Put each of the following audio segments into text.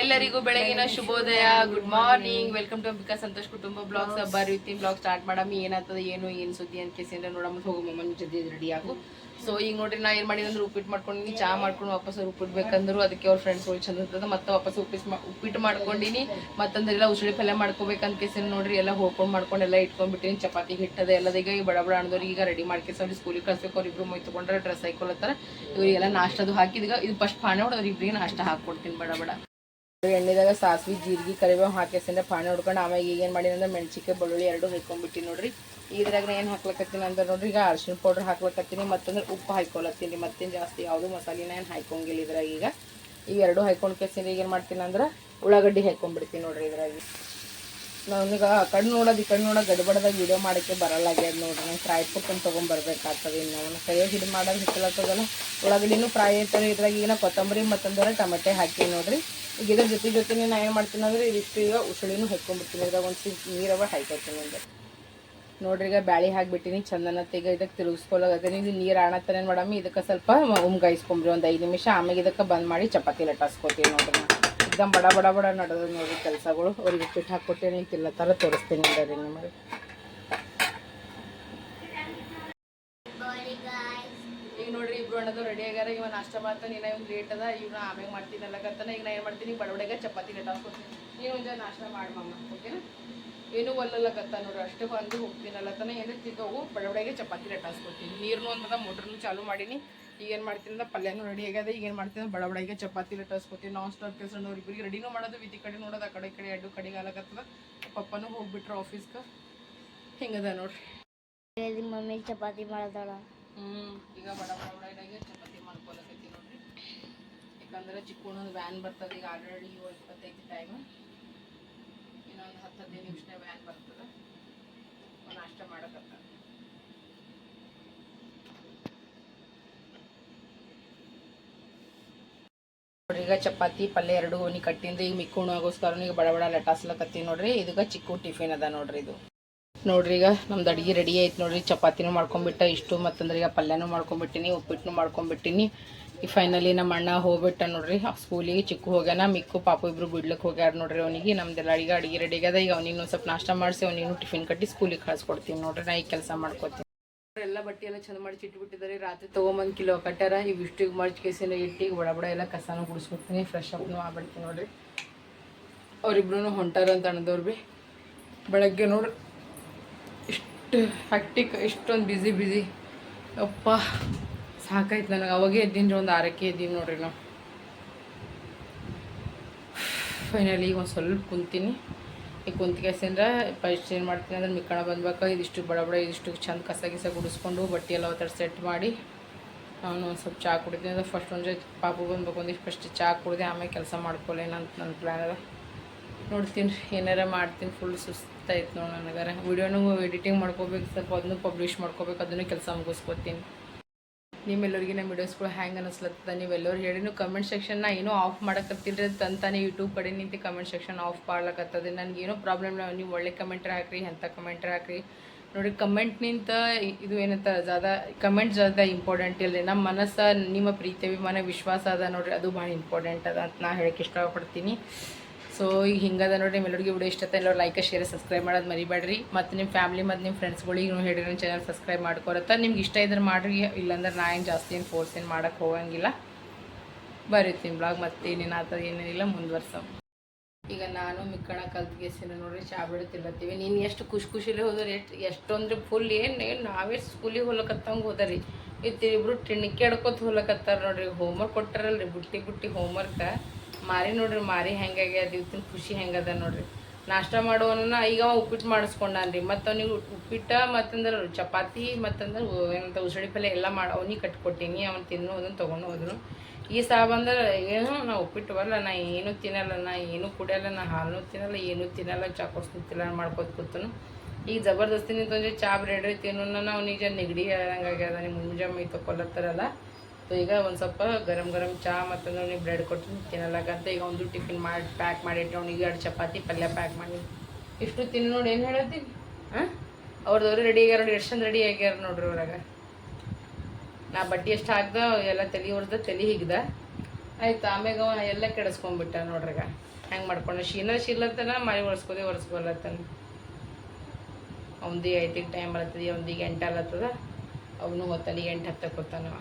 ಎಲ್ಲರಿಗೂ ಬೆಳಗಿನ ಶುಭೋದಯ. Good morning welcome to Ambika Santosh ಕುಟುಂಬ ಬ್ಲಾಗ್ಸ್ ಹಬ್ಬ ರೀತಿ ಬ್ಲಾಗ್ ಸ್ಟಾರ್ಟ್ ಮಾಡಮ್ಮಿ ಏನಾಗ್ತದೆ ಏನು ಏನು ಸುದ್ದಿ ಅಂತ ಕೇಸಿನ ನೋಡಮ್ಮ ಹೋಗೋ ಮಮ್ಮಿ ಜೊತೆ ರೆಡಿ ಆಗು. ಸೊ ಈಗ ನೋಡ್ರಿ ನಾ ಏನ್ ಮಾಡಿದಂದ್ರೆ ಉಪ್ಪಿಟ್ಟು ಮಾಡ್ಕೊಂಡಿನಿ ಚಾ ಮಾಡ್ಕೊಂಡು ವಾಪಸ್ ಉಪ್ಪಿಟ್ಟು ಬೇಕಂದ್ರು ಅದಕ್ಕೆ ಅವ್ರ ಫ್ರೆಂಡ್ಸ್ ಹೋಗಿ ಚಂದ ಇರ್ತದೆ. ಮತ್ತೆ ವಾಪಸ್ ಉಪ್ಪಿಟ್ಟು ಮಾ- ಉಪ್ಪಿಟ್ಟು ಮಾಡ್ಕೊಂಡಿನಿ. ಮತ್ತಂದ್ರೆಲ್ಲ ಉಸುಳಿ ಪಲ್ಯ ಮಾಡ್ಕೋಬೇಕಂತ ಕೇಸಿನ ನೋಡ್ರಿ ಎಲ್ಲ ಹೋಗ್ಕೊಂಡು ಮಾಡ್ಕೊಂಡು ಎಲ್ಲ ಇಟ್ಕೊಂಡ್ಬಿಟ್ಟಿನಿ. ಚಪಾತಿ ಹಿಟ್ಟದ ಎಲ್ಲದೀಗ ಈ ಬಡ ಬಡ ಅಣ್ಣದವ್ರಿಗೆ ಈಗ ರೆಡಿ ಮಾಡ್ಕೇಸವ್ರಿ ಸ್ಕೂಲಿಗೆ ಕಳ್ಸ್ಬೇಕು. ಅವ್ರು ಇಬ್ರು ತೊಗೊಂಡ್ರೆ ಡ್ರೆಸ್ ಹಾಕೊಳತ್ತಾರ. ಇವ್ರಿಗೆಲ್ಲ ನಾಷ್ಟದು ಹಾಕಿದಾಗ ಇದು ಫಸ್ಟ್ ಪಾನೆ ಹೊಡೆದ್ರೆ ಇಬ್ಬರಿಗೆ ನಾಷ್ಟ ಹಾಕ್ಕೊಡ್ತೀನಿ ಬಡ ಬಡ. ಎಣ್ಣೆದಾಗ ಸಾಸ್ವಿ, ಜೀರಿಗೆ, ಕರಿಬೇವು ಹಾಕಿಸಿಂದ ಪಾಣಿ ಹೊಡ್ಕೊಂಡು ಆಮೇಲೆ ಈಗ ಏನು ಮಾಡಿ ಅಂದ್ರೆ ಮೆಣಸಿಕಾಯಿ ಬೆಳ್ಳುಳ್ಳಿ ಎರಡು ಹಾಕೊಂಡ್ಬಿಟ್ಟಿನಿ ನೋಡ್ರಿ. ಇದ್ರಾಗ ಏನು ಹಾಕ್ಲಕತ್ತೀನಿ ಅಂದ್ರೆ ನೋಡ್ರಿ, ಈಗ ಅರ್ಶಿಣ ಪೌಡ್ರ್ ಹಾಕ್ಲಕತ್ತೀನಿ ಮತ್ತಂದ್ರೆ ಉಪ್ಪು ಹಾಕೊಳತ್ತೀನಿ ಮತ್ತೇನು ಜಾಸ್ತಿ ಯಾವುದು ಮಸಾಲಿನ ಏನು ಹಾಕೊಂಗಿಲ್ಲ ಇದ್ರಾಗ ಈಗ. ಈಗ ಎರಡು ಹಾಕೊಂಡು ಕೇಸಿಂದ ಈಗ ಏನು ಮಾಡ್ತೀನಿ ಅಂದ್ರೆ ಉಳ್ಳಾಗಡ್ಡಿ ಹಾಕೊಂಡ್ಬಿಡ್ತೀನಿ ನೋಡ್ರಿ ಇದ್ರಾಗ. ನನಗೆ ಕಣ್ಣು ನೋಡೋದು ಈ ಕಣ್ಣು ನೋಡೋದು ಗಡ್ಬಡ್ದಾಗ ವೀಡಿಯೋ ಮಾಡೋಕ್ಕೆ ಬರಲ್ಲ ಆಗ್ಯದ ನೋಡ್ರಿ. ನಂಗೆ ಫ್ರೈ ಪುಟ್ಟನ್ನು ತೊಗೊಂಬರ್ಬೇಕಾಗ್ತದೆ ಇನ್ನು ಅವ್ನು ಕೈಯಾಗ ಹಿಡಿದು ಮಾಡೋದು ಹಿತ್ತಲತ್ತದಲ್ಲ ಉಳ್ಳಾಗಡ್ಡಿನೂ ಫ್ರೈ ಆಯ್ತಾರೆ ಇದ್ರಾಗ ಈಗ ನಾ ಕೊತ್ತಂಬರಿ ಮತ್ತಂದ್ರೆ ಟಮಟೆ ಹಾಕಿ ನೋಡ್ರಿ. ಈಗ ಇದ್ರ ಜೊತೆ ಜೊತೆ ನಾ ಏನು ಮಾಡ್ತೀನಿ ಅಂದರೆ ಇದಿಷ್ಟು ಈಗ ಉಸುಳಿನೂ ಹಾಕ್ಕೊಂಡ್ಬಿಡ್ತೀನಿ ಇದ್ರಾಗ ಒಂದು ಸಿ ನೀರವ ಹಾಕೋತೀನಿ ಅಂದರೆ. ನೋಡ್ರಿ ಈಗ ಬ್ಯಾಳಿ ಹಾಕ್ಬಿಟ್ಟಿನಿ. ಚಂದನ ಈಗ ಇದಕ್ಕೆ ತಿರುಗಿಸ್ಕೊಳಗತ್ತೀನಿ ಇದು ನೀರು ಆಣತ್ತನೆ ಮಾಡಮ್ಮಿ? ಇದಕ್ಕೆ ಸ್ವಲ್ಪ ಉಮ್ಗಾಯಿಸ್ಕೊಂಬ್ರಿ ಒಂದು ಐದು ನಿಮಿಷ ಆಮೇಲೆ ಇದಕ್ಕೆ ಬಂದ್ ಮಾಡಿ ಚಪಾತಿ ಲಟಾಸ್ಕೊತೀವಿ ನೋಡ್ರಿ ನಾ ಬಡ ಬಡ ಬಡ ನಡೆದು ನೋಡ್ರಿ ಕೆಲಸಗಳು. ಅವ್ರಿಗೆ ಉಪ್ಪಿಟ್ಟು ಹಾಕ್ಕೊಟ್ಟೇನೆ ತಿಲ್ಲ ಥರ ತೋರಿಸ್ತೀನಿ ಅಂದರೆ ನಿಮಗೆ ಈಗ ನೋಡ್ರಿ ಇಬ್ರು ಅಣ್ಣದು ರೆಡಿ ಆಗ್ಯಾರ. ಇವ ನಾಷ್ಟ ಮಾಡ್ತಾನೆ ಇನ್ನ ಇವ್ನು ಲೇಟ್ ಅದ, ಇವ್ನ ಆಮೇಲೆ ಮಾಡ್ತೀನಿ, ಅಲ್ಲಕತ್ತಾನ. ಈಗ ನಾ ಏನು ಮಾಡ್ತೀನಿ? ಬಡವಡೆಗೆ ಚಪಾತಿ ಲಟಾಸ್ಕೊತೀನಿ ನೀನು ಒಂದು ನಾಷ್ಟ ಮಾಡಿ ಮಮ್ಮ ಓಕೆನಾ ಏನು ಒಲ್ಲಲ್ಲಕತ್ತ ನೋಡ್ರಿ ಅಷ್ಟೇ ಬಂದು ಹೋಗ್ತೀನಲ್ಲತನ ಏನು ತಿಂದೋಗು ಬಡಬಡಿಗೆ ಚಪಾತಿ ಲಟಾಸ್ಕೊತೀನಿ ನೀರ್ನು ಅಂತ ಮೋಟ್ರನ್ನು ಚಾಲು ಮಾಡೀನಿ. ಈಗ ಏನು ಮಾಡ್ತೀನಿ ಪಲ್ಯನೂ ರೆಡಿ ಆಗ್ಯದ. ಈಗ ಏನು ಮಾಡ್ತೀನಿ ಬಡಬಡಿಗೆ ಚಪಾತಿ ಲಟಾಸ್ಕೊತೀನಿ ನಾನ್ ಸ್ಟಾಪ್ ಕೆಲಸ ನೋಡಿ ಇಬ್ಬರಿಗೆ ರೆಡಿನೂ ಮಾಡೋದು ವಿಧಿ ಕಡೆ ನೋಡೋದು ಆ ಕಡೆ ಈ ಕಡೆ ಎರಡು ಕಡೆಗೆ ಆಗಲಕತ್ತದ ಪಪ್ಪನೂ ಹೋಗ್ಬಿಟ್ರು ಆಫೀಸ್ಗೆ ಹಿಂಗದ ನೋಡ್ರಿ? ಮಮ್ಮಿ ಚಪಾತಿ ಮಾಡ್ತಾಳ ಹ್ಮ್ ಈಗ ಬಡ ಬಡ ಬಡಗೆ ಚಪಾತಿ ಮಾಡ್ಕೊಳಕತ್ತಿ ನೋಡ್ರಿ. ಯಾಕಂದ್ರೆ ಚಿಕ್ಕಣ್ಣನ ವ್ಯಾನ್ ಬರ್ತದೆ ಈಗ ಆಲ್ರೆಡಿ ಇಪ್ಪತ್ತೈದು ಟೈಮ್ ಹತ್ತು ಹದಿನೈದು ನಿಮಿಷನೇ ವ್ಯಾನ್ ಬರ್ತದೆ. ನಾಷ್ಟ ಮಾಡಕತ್ತ ಈಗ ಚಪಾತಿ, ಪಲ್ಯ ಎರಡು ಓನಿ ಕಟ್ಟಿಂದ ಈಗ ಮಿಕ್ಕುಣಗೋಸ್ಕರ ಈಗ ಬಡ ಬಡ ಲಟಾಸ್ಲಕತ್ತೀನಿ ನೋಡ್ರಿ. ಇದೀಗ ಚಿಕ್ಕು ಟಿಫಿನ್ ಅದ ನೋಡ್ರಿ ಇದು. ನೋಡ್ರಿ ಈಗ ನಮ್ದು ಅಡಿಗೆ ರೆಡಿ ಆಯ್ತು ನೋಡ್ರಿ. ಚಪಾತಿನೂ ಮಾಡ್ಕೊಂಬಿಟ್ಟ, ಇಷ್ಟು ಮತ್ತಂದ್ರೆ ಈಗ ಪಲ್ಯನೂ ಮಾಡ್ಕೊಂಬಿಟ್ಟಿನಿ ಉಪ್ಪಿಟ್ಟನು ಮಾಡ್ಕೊಂಬಿಟ್ಟಿನಿ. ಈ ಫೈನಲಿ ನಮ್ಮ ಅಣ್ಣ ಹೋಗ್ಬಿಟ್ಟ ನೋಡ್ರಿ. ಸ್ಕೂಲಿಗೆ ಚಿಕ್ಕ ಹೋಗ್ಯಾನ, ಮಿಕ್ಕು ಪಾಪ ಇಬ್ರು ಬಿಡ್ಲಿಕ್ಕೆ ಹೋಗ್ಯಾರ ನೋಡ್ರಿ ಅವನಿಗೆ. ನಮ್ದೆಲ್ಲ ಅಡಿಗೆ ಅಡಿಗೆ ರೆಡಿ ಆಗ್ಯದ. ಈಗ ಅವ್ನಿಗೆ ಸ್ವಲ್ಪ ನಾಷ್ಟ ಮಾಡಿಸಿ, ಅವ್ನಿಗೂ ಟಿಫಿನ್ ಕಟ್ಟಿ ಸ್ಕೂಲಿಗೆ ಕಳ್ಸ್ಕೊಡ್ತೀನಿ ನೋಡ್ರಿ. ನಾ ಈಗ ಕೆಲಸ ಮಾಡ್ಕೊತೀನಿ. ಎಲ್ಲ ಬಟ್ಟೆ ಎಲ್ಲ ಚಂದ ಮಾಡಿ ಚಿಟ್ಬಿಟ್ಟಿದ್ದಾರೆ. ರಾತ್ರಿ ತೊಗೊಂಬಂದು ಕಿಲೋ ಕಟ್ಟಾರ ಇವು ಇಷ್ಟಿಗೆ ಮರ್ಚ್ ಕೇಸಿನ ಇಟ್ಟಿಗೆ ಬಡ ಬಡ ಎಲ್ಲ ಕಸನೂ ಗುಡಿಸ್ಕೊಡ್ತೀನಿ ಫ್ರೆಶ್ ಅಪ್ನು ಆಗ್ಬಿಡ್ತೀನಿ ನೋಡ್ರಿ. ಅವರಿಬ್ರು ಹೊಂಟಾರ ಅಂತ ಅಣ್ಣದವ್ರು ಭೀ ಬೆಳಗ್ಗೆ ನೋಡ್ರಿ. ಇಷ್ಟು ಹ್ಯಾಕ್ಟಿಕ್ ಇಷ್ಟೊಂದು ಬ್ಯುಸಿ ಬ್ಯುಸಿ ಅಪ್ಪ ಸಾಕಾಯ್ತು ನನಗೆ. ಅವಾಗೇ ಎದ್ದೀನಿ ಒಂದು ಆರಕ್ಕೆ ಎದ್ದೀನಿ ನೋಡ್ರಿ ನಾವು. ಫೈನಲಿ ಈಗ ಒಂದು ಸ್ವಲ್ಪ ಕುಂತೀನಿ. ಈಗ ಕುಂತ್ಕೇಸಿಂದ್ರ ಫಸ್ಟ್ ಏನು ಮಾಡ್ತೀನಿ ಅಂದ್ರೆ ಮಿಕ್ಕಣ ಬಂದ್ಬೇಕು ಇದಿಷ್ಟು ಬಡ ಬಡ, ಇದಿಷ್ಟು ಚಂದ ಕಸ ಗಿಸ ಗುಡಿಸ್ಕೊಂಡು ಬಟ್ಟೆ ಎಲ್ಲ ಒತ್ತರ ಸೆಟ್ ಮಾಡಿ ನಾನು ಒಂದು ಸ್ವಲ್ಪ ಚಹಾ ಕುಡಿತೀನಿ. ಅಂದ್ರೆ ಫಸ್ಟ್ ಒಂದು ಪಾಪು ಬಂದ್ಬೇಕು ಒಂದಿಷ್ಟು ಫಸ್ಟ್ ಚಹಾ ಕುಡಿದೆ ಆಮೇಲೆ ಕೆಲಸ ಮಾಡ್ಕೊಳ್ಳೇನಂತ ನನ್ನ ಪ್ಲ್ಯಾನ್ ಅದ. ನೋಡ್ತೀನಿ ರೀ, ಏನಾರ ಮಾಡ್ತೀನಿ ಫುಲ್ ಸುಸ್ತಾಯ್ತು ನೋಡಿ ನನಗಾರ. ವೀಡಿಯೋನು ಎಡಿಟಿಂಗ್ ಮಾಡ್ಕೋಬೇಕು, ಸ್ವಲ್ಪ ಅದನ್ನು ಪಬ್ಲಿಷ್ ಮಾಡ್ಕೋಬೇಕು, ಅದನ್ನು ಕೆಲಸ ಮುಗಿಸ್ಕೊತೀನಿ. ನಿಮ್ಮೆಲ್ಲರಿಗೆ ನಮ್ಮ ವಿಡಿಯೋಸ್ಗಳು ಹ್ಯಾಂಗೆ ಅನಿಸ್ಲತ್ತದ? ನೀವೆಲ್ಲರೂ ಹೇಳಿ. ನೀವು ಕಮೆಂಟ್ ಸೆಕ್ಷನ್ನ ಏನೂ ಆಫ್ ಮಾಡಕತ್ತಿಲ್ರಿ ತಂತಾನೆ ಯೂಟ್ಯೂಬ್ ಕಡೆ ನಿಂತು ಕಮೆಂಟ್ ಸೆಕ್ಷನ್ ಆಫ್ ಮಾಡ್ಲಕತ್ತದ ನನಗೆ ಏನೋ ಪ್ರಾಬ್ಲಮ್ ಇಲ್ಲ. ನೀವು ಒಳ್ಳೆ ಕಮೆಂಟ್ರ್ ಹಾಕ್ರಿ, ಎಂಥ ಕಮೆಂಟ್ರ್ ಹಾಕ್ರಿ. ನೋಡಿ ಕಮೆಂಟ್ ನಿಂತ ಇದು ಏನಂತ, ಜಾದ ಕಮೆಂಟ್ ಜಾದ ಇಂಪಾರ್ಟೆಂಟ್ ಇಲ್ಲ ನಮ್ಮ ಮನಸ್ಸು, ನಿಮ್ಮ ಪ್ರೀತಿ, ಅಭಿಮಾನ, ವಿಶ್ವಾಸ ಅದ ನೋಡ್ರಿ. ಅದು ಭಾಳ ಇಂಪಾರ್ಟೆಂಟ್ ಅದ ಅಂತ ನಾ ಹೇಳಕ್ಕೆ ಇಷ್ಟಪಡ್ತೀನಿ. ಸೊ ಈಗ ಹಿಂಗದ ನೋಡ್ರಿ ನಿಮ್ಮೆಲ್ಲರಿಗೆ ವಿಡಿಯೋ ಇಷ್ಟ ಎಲ್ಲರೂ ಲೈಕ್ ಶೇರ್ ಸಬ್ಸ್ಕ್ರೈಬ್ ಮಾಡೋದು ಮರಿಬೇಡ್ರಿ. ಮತ್ತು ನಿಮ್ಮ ಫ್ಯಾಮಿಲಿ ಮತ್ತು ನಿಮ್ಮ ಫ್ರೆಂಡ್ಸ್ಗಳಿಗೆ ನೀವು ಹೇಳಿರಿ ನನ್ನ ಚಾನಲ್ ಸಬ್ಸ್ಕ್ರೈಬ್ ಮಾಡ್ಕೊರತ್ತ ನಿಮ್ಗೆ ಇಷ್ಟ ಇದ್ರೆ ಮಾಡ್ರಿ, ಇಲ್ಲಾಂದ್ರೆ ನಾ ಏನು ಜಾಸ್ತಿ ಏನು ಫೋರ್ಸ್ ಏನು ಮಾಡೋಕ್ಕೆ ಹೋಗಂಗಿಲ್ಲ. ಬರೀತೀನಿ ಬ್ಲಾಗ್ ಮತ್ತೆ ಏನೇನು ಆತದ ಏನೇನಿಲ್ಲ ಮುಂದುವರ್ಸ ಈಗ ನಾನು ಮಿಕ್ಕಣ ಕಲ್ತ್ಗೆಸಿನ ನೋಡ್ರಿ, ಚಾ ಬಿಡುತ್ತಿಲ್ಲತ್ತೀವಿ ನೀನು ಎಷ್ಟು ಖುಷಿ ಖುಷಿಲಿ ಹೋದ್ರೆ, ಎಷ್ಟು, ಎಷ್ಟೊಂದ್ರೆ ಫುಲ್ ಏನು ಏನು ನಾವೇ ಸ್ಕೂಲಿಗೆ ಹೋಲಕತ್ತಂಗೆ ಹೋದರಿ. ಇತ್ತಿಬ್ರು ಟಿಣಿಕೆ ಆಡ್ಕೊತ ಹೋಲಕತ್ತಾರ ನೋಡ್ರಿ ಹೋಮ್ವರ್ಕ್ ಕೊಟ್ಟಾರಲ್ರಿ, ಬುಟ್ಟಿ ಬುಟ್ಟಿ ಹೋಮ್ವರ್ಕ ಮಾರಿ ನೋಡ್ರಿ, ಮಾರಿ ಹೆಂಗಾಗ್ಯದ ಇವತ್ತಿನ ಖುಷಿ ಹೆಂಗದ ನೋಡ್ರಿ. ನಾಷ್ಟ ಮಾಡುವನ ಈಗ ಅವ ಉಪ್ಪಿಟ್ಟು ಮಾಡಿಸ್ಕೊಂಡಾನ್ರಿ. ಮತ್ತು ಅವ್ನಿಗೆ ಉಪ್ಪಿಟ್ಟ ಮತ್ತಂದ್ರೆ ಚಪಾತಿ, ಮತ್ತಂದ್ರೆ ಏನಂತ ಉಸಳಿ ಪಲ್ಯ ಎಲ್ಲ ಮಾಡಿ, ಅವ್ನಿಗೆ ಕಟ್ಕೊಟ್ಟೀನಿ, ಅವ್ನು ತಿನ್ನು ಅದನ್ನು ತೊಗೊಂಡು ಹೋದ್ರು. ಈ ಸಹ ಬಂದ್ರೆ ಏನು ನಾ ಉಪ್ಪಿಟ್ಟು ಬರಲ್ಲ ನಾ ಏನೂ ತಿನ್ನಲ್ಲ, ನಾ ಏನೂ ಕುಡಿಯಲ್ಲ, ನಾ ಹಾಲು ತಿನ್ನಲ್ಲ, ಏನೂ ತಿನ್ನಲ್ಲ ಚಾ ಕೊಡ್ಸ್ತಿಲ್ಲ ಮಾಡ್ಕೊತ ಕೂತನು. ಈಗ ಜಬರ್ದಸ್ತಿ ನಿಂತಂದ್ರೆ ಚಾ ಬ್ರೆಡ್ರಿ ತಿನ್ನೋನ ಅವ್ನಿಗೆ ನೆಗಡಿ ಆಗ್ಯದ ನಿಮ್ಮ ಮುಂಜಾನೆ ಮೈ ತಗೊಳ್ಳತ್ತಾರಲ್ಲ ಸೊ ಈಗ ಒಂದು ಸ್ವಲ್ಪ ಗರಂ ಗರಂ ಚಾ ಮತ್ತು ಅವ್ನಿಗೆ ಬ್ರೆಡ್ ಕೊಟ್ಟು ತಿನ್ನಲಾಗಂತ ಈಗ ಒಂದು ಟಿಫಿನ್ ಮಾಡಿ ಪ್ಯಾಕ್ ಮಾಡಿಟ್ಟು ಅವ್ನಿಗೆ ಎರಡು ಚಪಾತಿ, ಪಲ್ಯ ಪ್ಯಾಕ್ ಮಾಡಿ. ಇಷ್ಟು ತಿನ್ನು ನೋಡಿ ಏನು ಹೇಳತ್ತೀನಿ ಹಾಂ? ಅವ್ರದವ್ರು ರೆಡಿ ಆಗ್ಯಾರ ನೋಡಿ, ಎಷ್ಟು ರೆಡಿ ಆಗ್ಯಾರ ನೋಡ್ರಿ ಅವ್ರಾಗ ನಾ ಬಟ್ಟೆ ಎಷ್ಟು ಹಾಕ್ದ, ಎಲ್ಲ ತಲೆ ಹೊರ್ದ ತಲೆ ಹಿಗ್ದ. ಆಯ್ತು, ಆಮ್ಯಾಗ ಅವ ಎಲ್ಲ ಕೆಡಿಸ್ಕೊಂಡ್ಬಿಟ್ಟ ನೋಡ್ರಿಗ. ಹೆಂಗೆ ಮಾಡ್ಕೊಂಡು? ಶೀನ ಶೀಲತ್ತನ ಮಳೆ ಒರೆಸ್ಕೋದೆ ಒರೆಸ್ಕೊಲತ್ತನ. ಅವಂದಿ ಐತಿಗೆ ಟೈಮ್ ಬರ್ತದೆ ಅವಂದಿಗೆ ಎಂಟು ಅಲ್ಲತ್ತದ. ಅವನು ಹೊತ್ತನಿಗೆ ಎಂಟು ಹತ್ತಕ್ಕೆ ಹೋಗ್ತಾನವ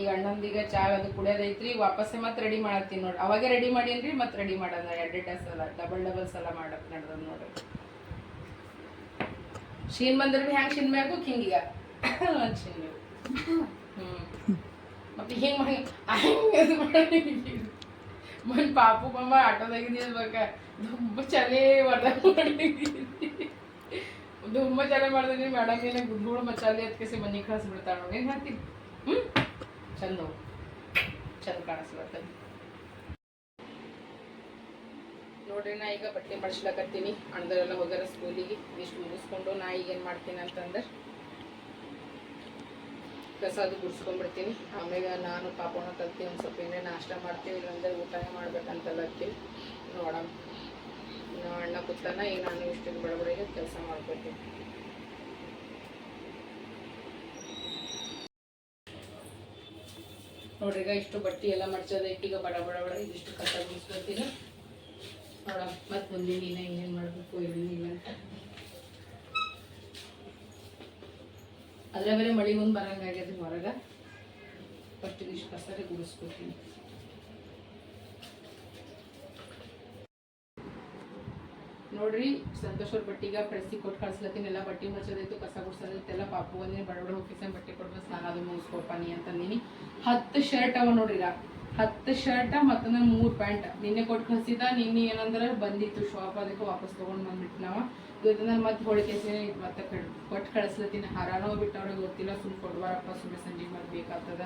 ಈಗ ಅಣ್ಣಂದೀಗ ಚಾ ಅದು ಕುಡಿಯೋದೈತ್ರಿ ವಾಪಸ್ ಮತ್ತೆ ರೆಡಿ ಮಾಡತ್ತೀನಿ ನೋಡಿ ಅವಾಗೆ ರೆಡಿ ಮಾಡೀನ್ರಿ ಮತ್ತೆ ರೆಡಿ ಮಾಡೋದ ಎರಡು ಸಲ ಡಬಲ್ ಡಬಲ್ ಸಲ ಮಾಡಕ್ ನಡ್ದದ ನೋಡ್ರಿ. ಶೀನ್ ಬಂದ್ರೆ ಭೀ ಹ್ಯಾಂಗೆ ಶೀನ್ ಮ್ಯಾಗು? ಹಿಂಗೀಗ ಶಿನ್ ಹ್ಮ್. ಮತ್ತೆ ಹಿಂಗೆ ಹಿಂಗೆ ಮಾಡಿ. ಮನ್ ಪಾಪು ಬಮ್ಮ ಆಟೋದಾಗ ನಿಲ್ಬೇಕ ದುಂಬ ಚಲೇ ಹೊಡೆದಾಗ ದುಂಬ ಚಲೆ ಮಾಡಿದ್ರಿ ಮೇಡಮ್ ಏನ ಗುಡ್ಗುಳು ಮಚಾಲೆ ಅದಕ್ಕೆ ಕಳ್ಸಿ ಕಳಿಸ್ಬಿಡ್ತಾಳ ಏನು ಹೇಳ್ತೀನಿ ಹ್ಞೂ ಚಂದ. ಚಂದ ಕಾಣಿಸ್ಲತ್ತ ನೋಡ್ರಿ, ನಾ ಈಗ ಬಟ್ಟೆ ಮಡ್ಸ್ಲಕತ್ತೀನಿ ಅಣ್ಣದರೆಲ್ಲ ಹೋಗ್ಯಾರ ಸ್ಕೂಲಿಗೆ. ಇಷ್ಟು ಮುಗಿಸ್ಕೊಂಡು ನಾ ಈಗ ಏನು ಮಾಡ್ತೀನಿ ಅಂತಂದ್ರೆ ಕಸ ಅದು ಗುಡ್ಸ್ಕೊಂಡ್ಬಿಡ್ತೀನಿ. ಆಮೇಲೆ ನಾನು ಪಾಪಣ ಕಲ್ತೀನಿ ಒಂದು ಸ್ವಲ್ಪ ಏನೇ ನಾಷ್ಟ ಮಾಡ್ತೀವಿ, ಇಲ್ಲಾಂದ್ರೆ ಊಟನೇ ಮಾಡ್ಬೇಕಂತಲ್ಲತ್ತೀವಿ ನೋಡಮ್. ನಾ ಅಣ್ಣ ಕೂತಾನ ಈಗ ನಾನು ಇಷ್ಟು ಬಡಬಡಿಗೆ ಕೆಲಸ ಮಾಡ್ಕೊತೀನಿ. ನೋಡ್ರಿ, ಈಗ ಇಷ್ಟು ಬಟ್ಟೆ ಎಲ್ಲ ಮಡ್ಚೋದೈತಿ ಈಗ ಬಡ ಬಡ ಬಡ ಇದಿಷ್ಟು ಕಸ ಮುಗಿಸ್ಕೊತೀನಿ. ನೋಡ ಮತ್ತೆ ಮುಂದಿನ ದಿನ ಏನೇನು ಮಾಡಬೇಕು ಏನೇನಿಲ್ಲ ಅಂತ. ಅದ್ರ ಬೇರೆ ಮಳೆ ಮುಂದೆ ಬರಂಗಾಗ್ಯದ ಹೊರಗೆ. ಫಸ್ಟ್ ಇಷ್ಟು ಕಸರೆ ಗುಡಿಸ್ಕೊತೀನಿ. ನೋಡ್ರಿ, ಸಂತೋಷ್ ಅವ್ರ ಬಟ್ಟಿಗ ಪ್ರೆಸ್ಸಿ ಕೊಟ್ಟು ಕಳ್ಸ್ಲತ್ತೀನಿ, ಎಲ್ಲ ಬಟ್ಟೆ ಮಚ್ಚೋದೈತು, ಕಸ ಗುಡ್ಸೋದೈತೆಲ್ಲ ಪಾಪು ಬಂದಿನಿ ಬಡ ಬಡ ಬಟ್ಟೆ ಕೊಡ್ಬೇಕು ಸ್ನಾನ ಅದು ಮುಗಿಸ್ಕೊಪ್ಪ ನೀ ಅಂತಂದಿನಿ ಹತ್ತು ಶರ್ಟ್ ಅವ ನೋಡ್ರಿ ಹತ್ತು ಶರ್ಟ್ ಮತ್ತೊಂದು ಮೂರು ಪ್ಯಾಂಟ್ ನಿನ್ನೆ ಕೊಟ್ಟು ಕಳ್ಸಿದ ನಿನ್ನೆ ಏನಂದ್ರೆ ಬಂದಿತ್ತು ಶಾಪ್ ಅದಕ್ಕೆ ವಾಪಸ್ ತೊಗೊಂಡು ಬಂದ್ಬಿಟ್ಟು ನಾವು ಇವತ್ತು ನಾನು ಮತ್ತೆ ಹೋಳಿಗೆ ಮತ್ತೆ ಕೊಟ್ಟು ಕಳಿಸ್ಲತ್ತೀನಿ. ಹಾರಾನೋ ಬಿಟ್ಟವ್ರಿಗೆ ಗೊತ್ತಿಲ್ಲ ಸುಮ್ಮನೆ ಕೊಡ್ಬಾರಪ್ಪ ಸುಮ್ಮನೆ ಸಂಜೆ ಮತ್ತೆ ಬೇಕಾಗ್ತದ.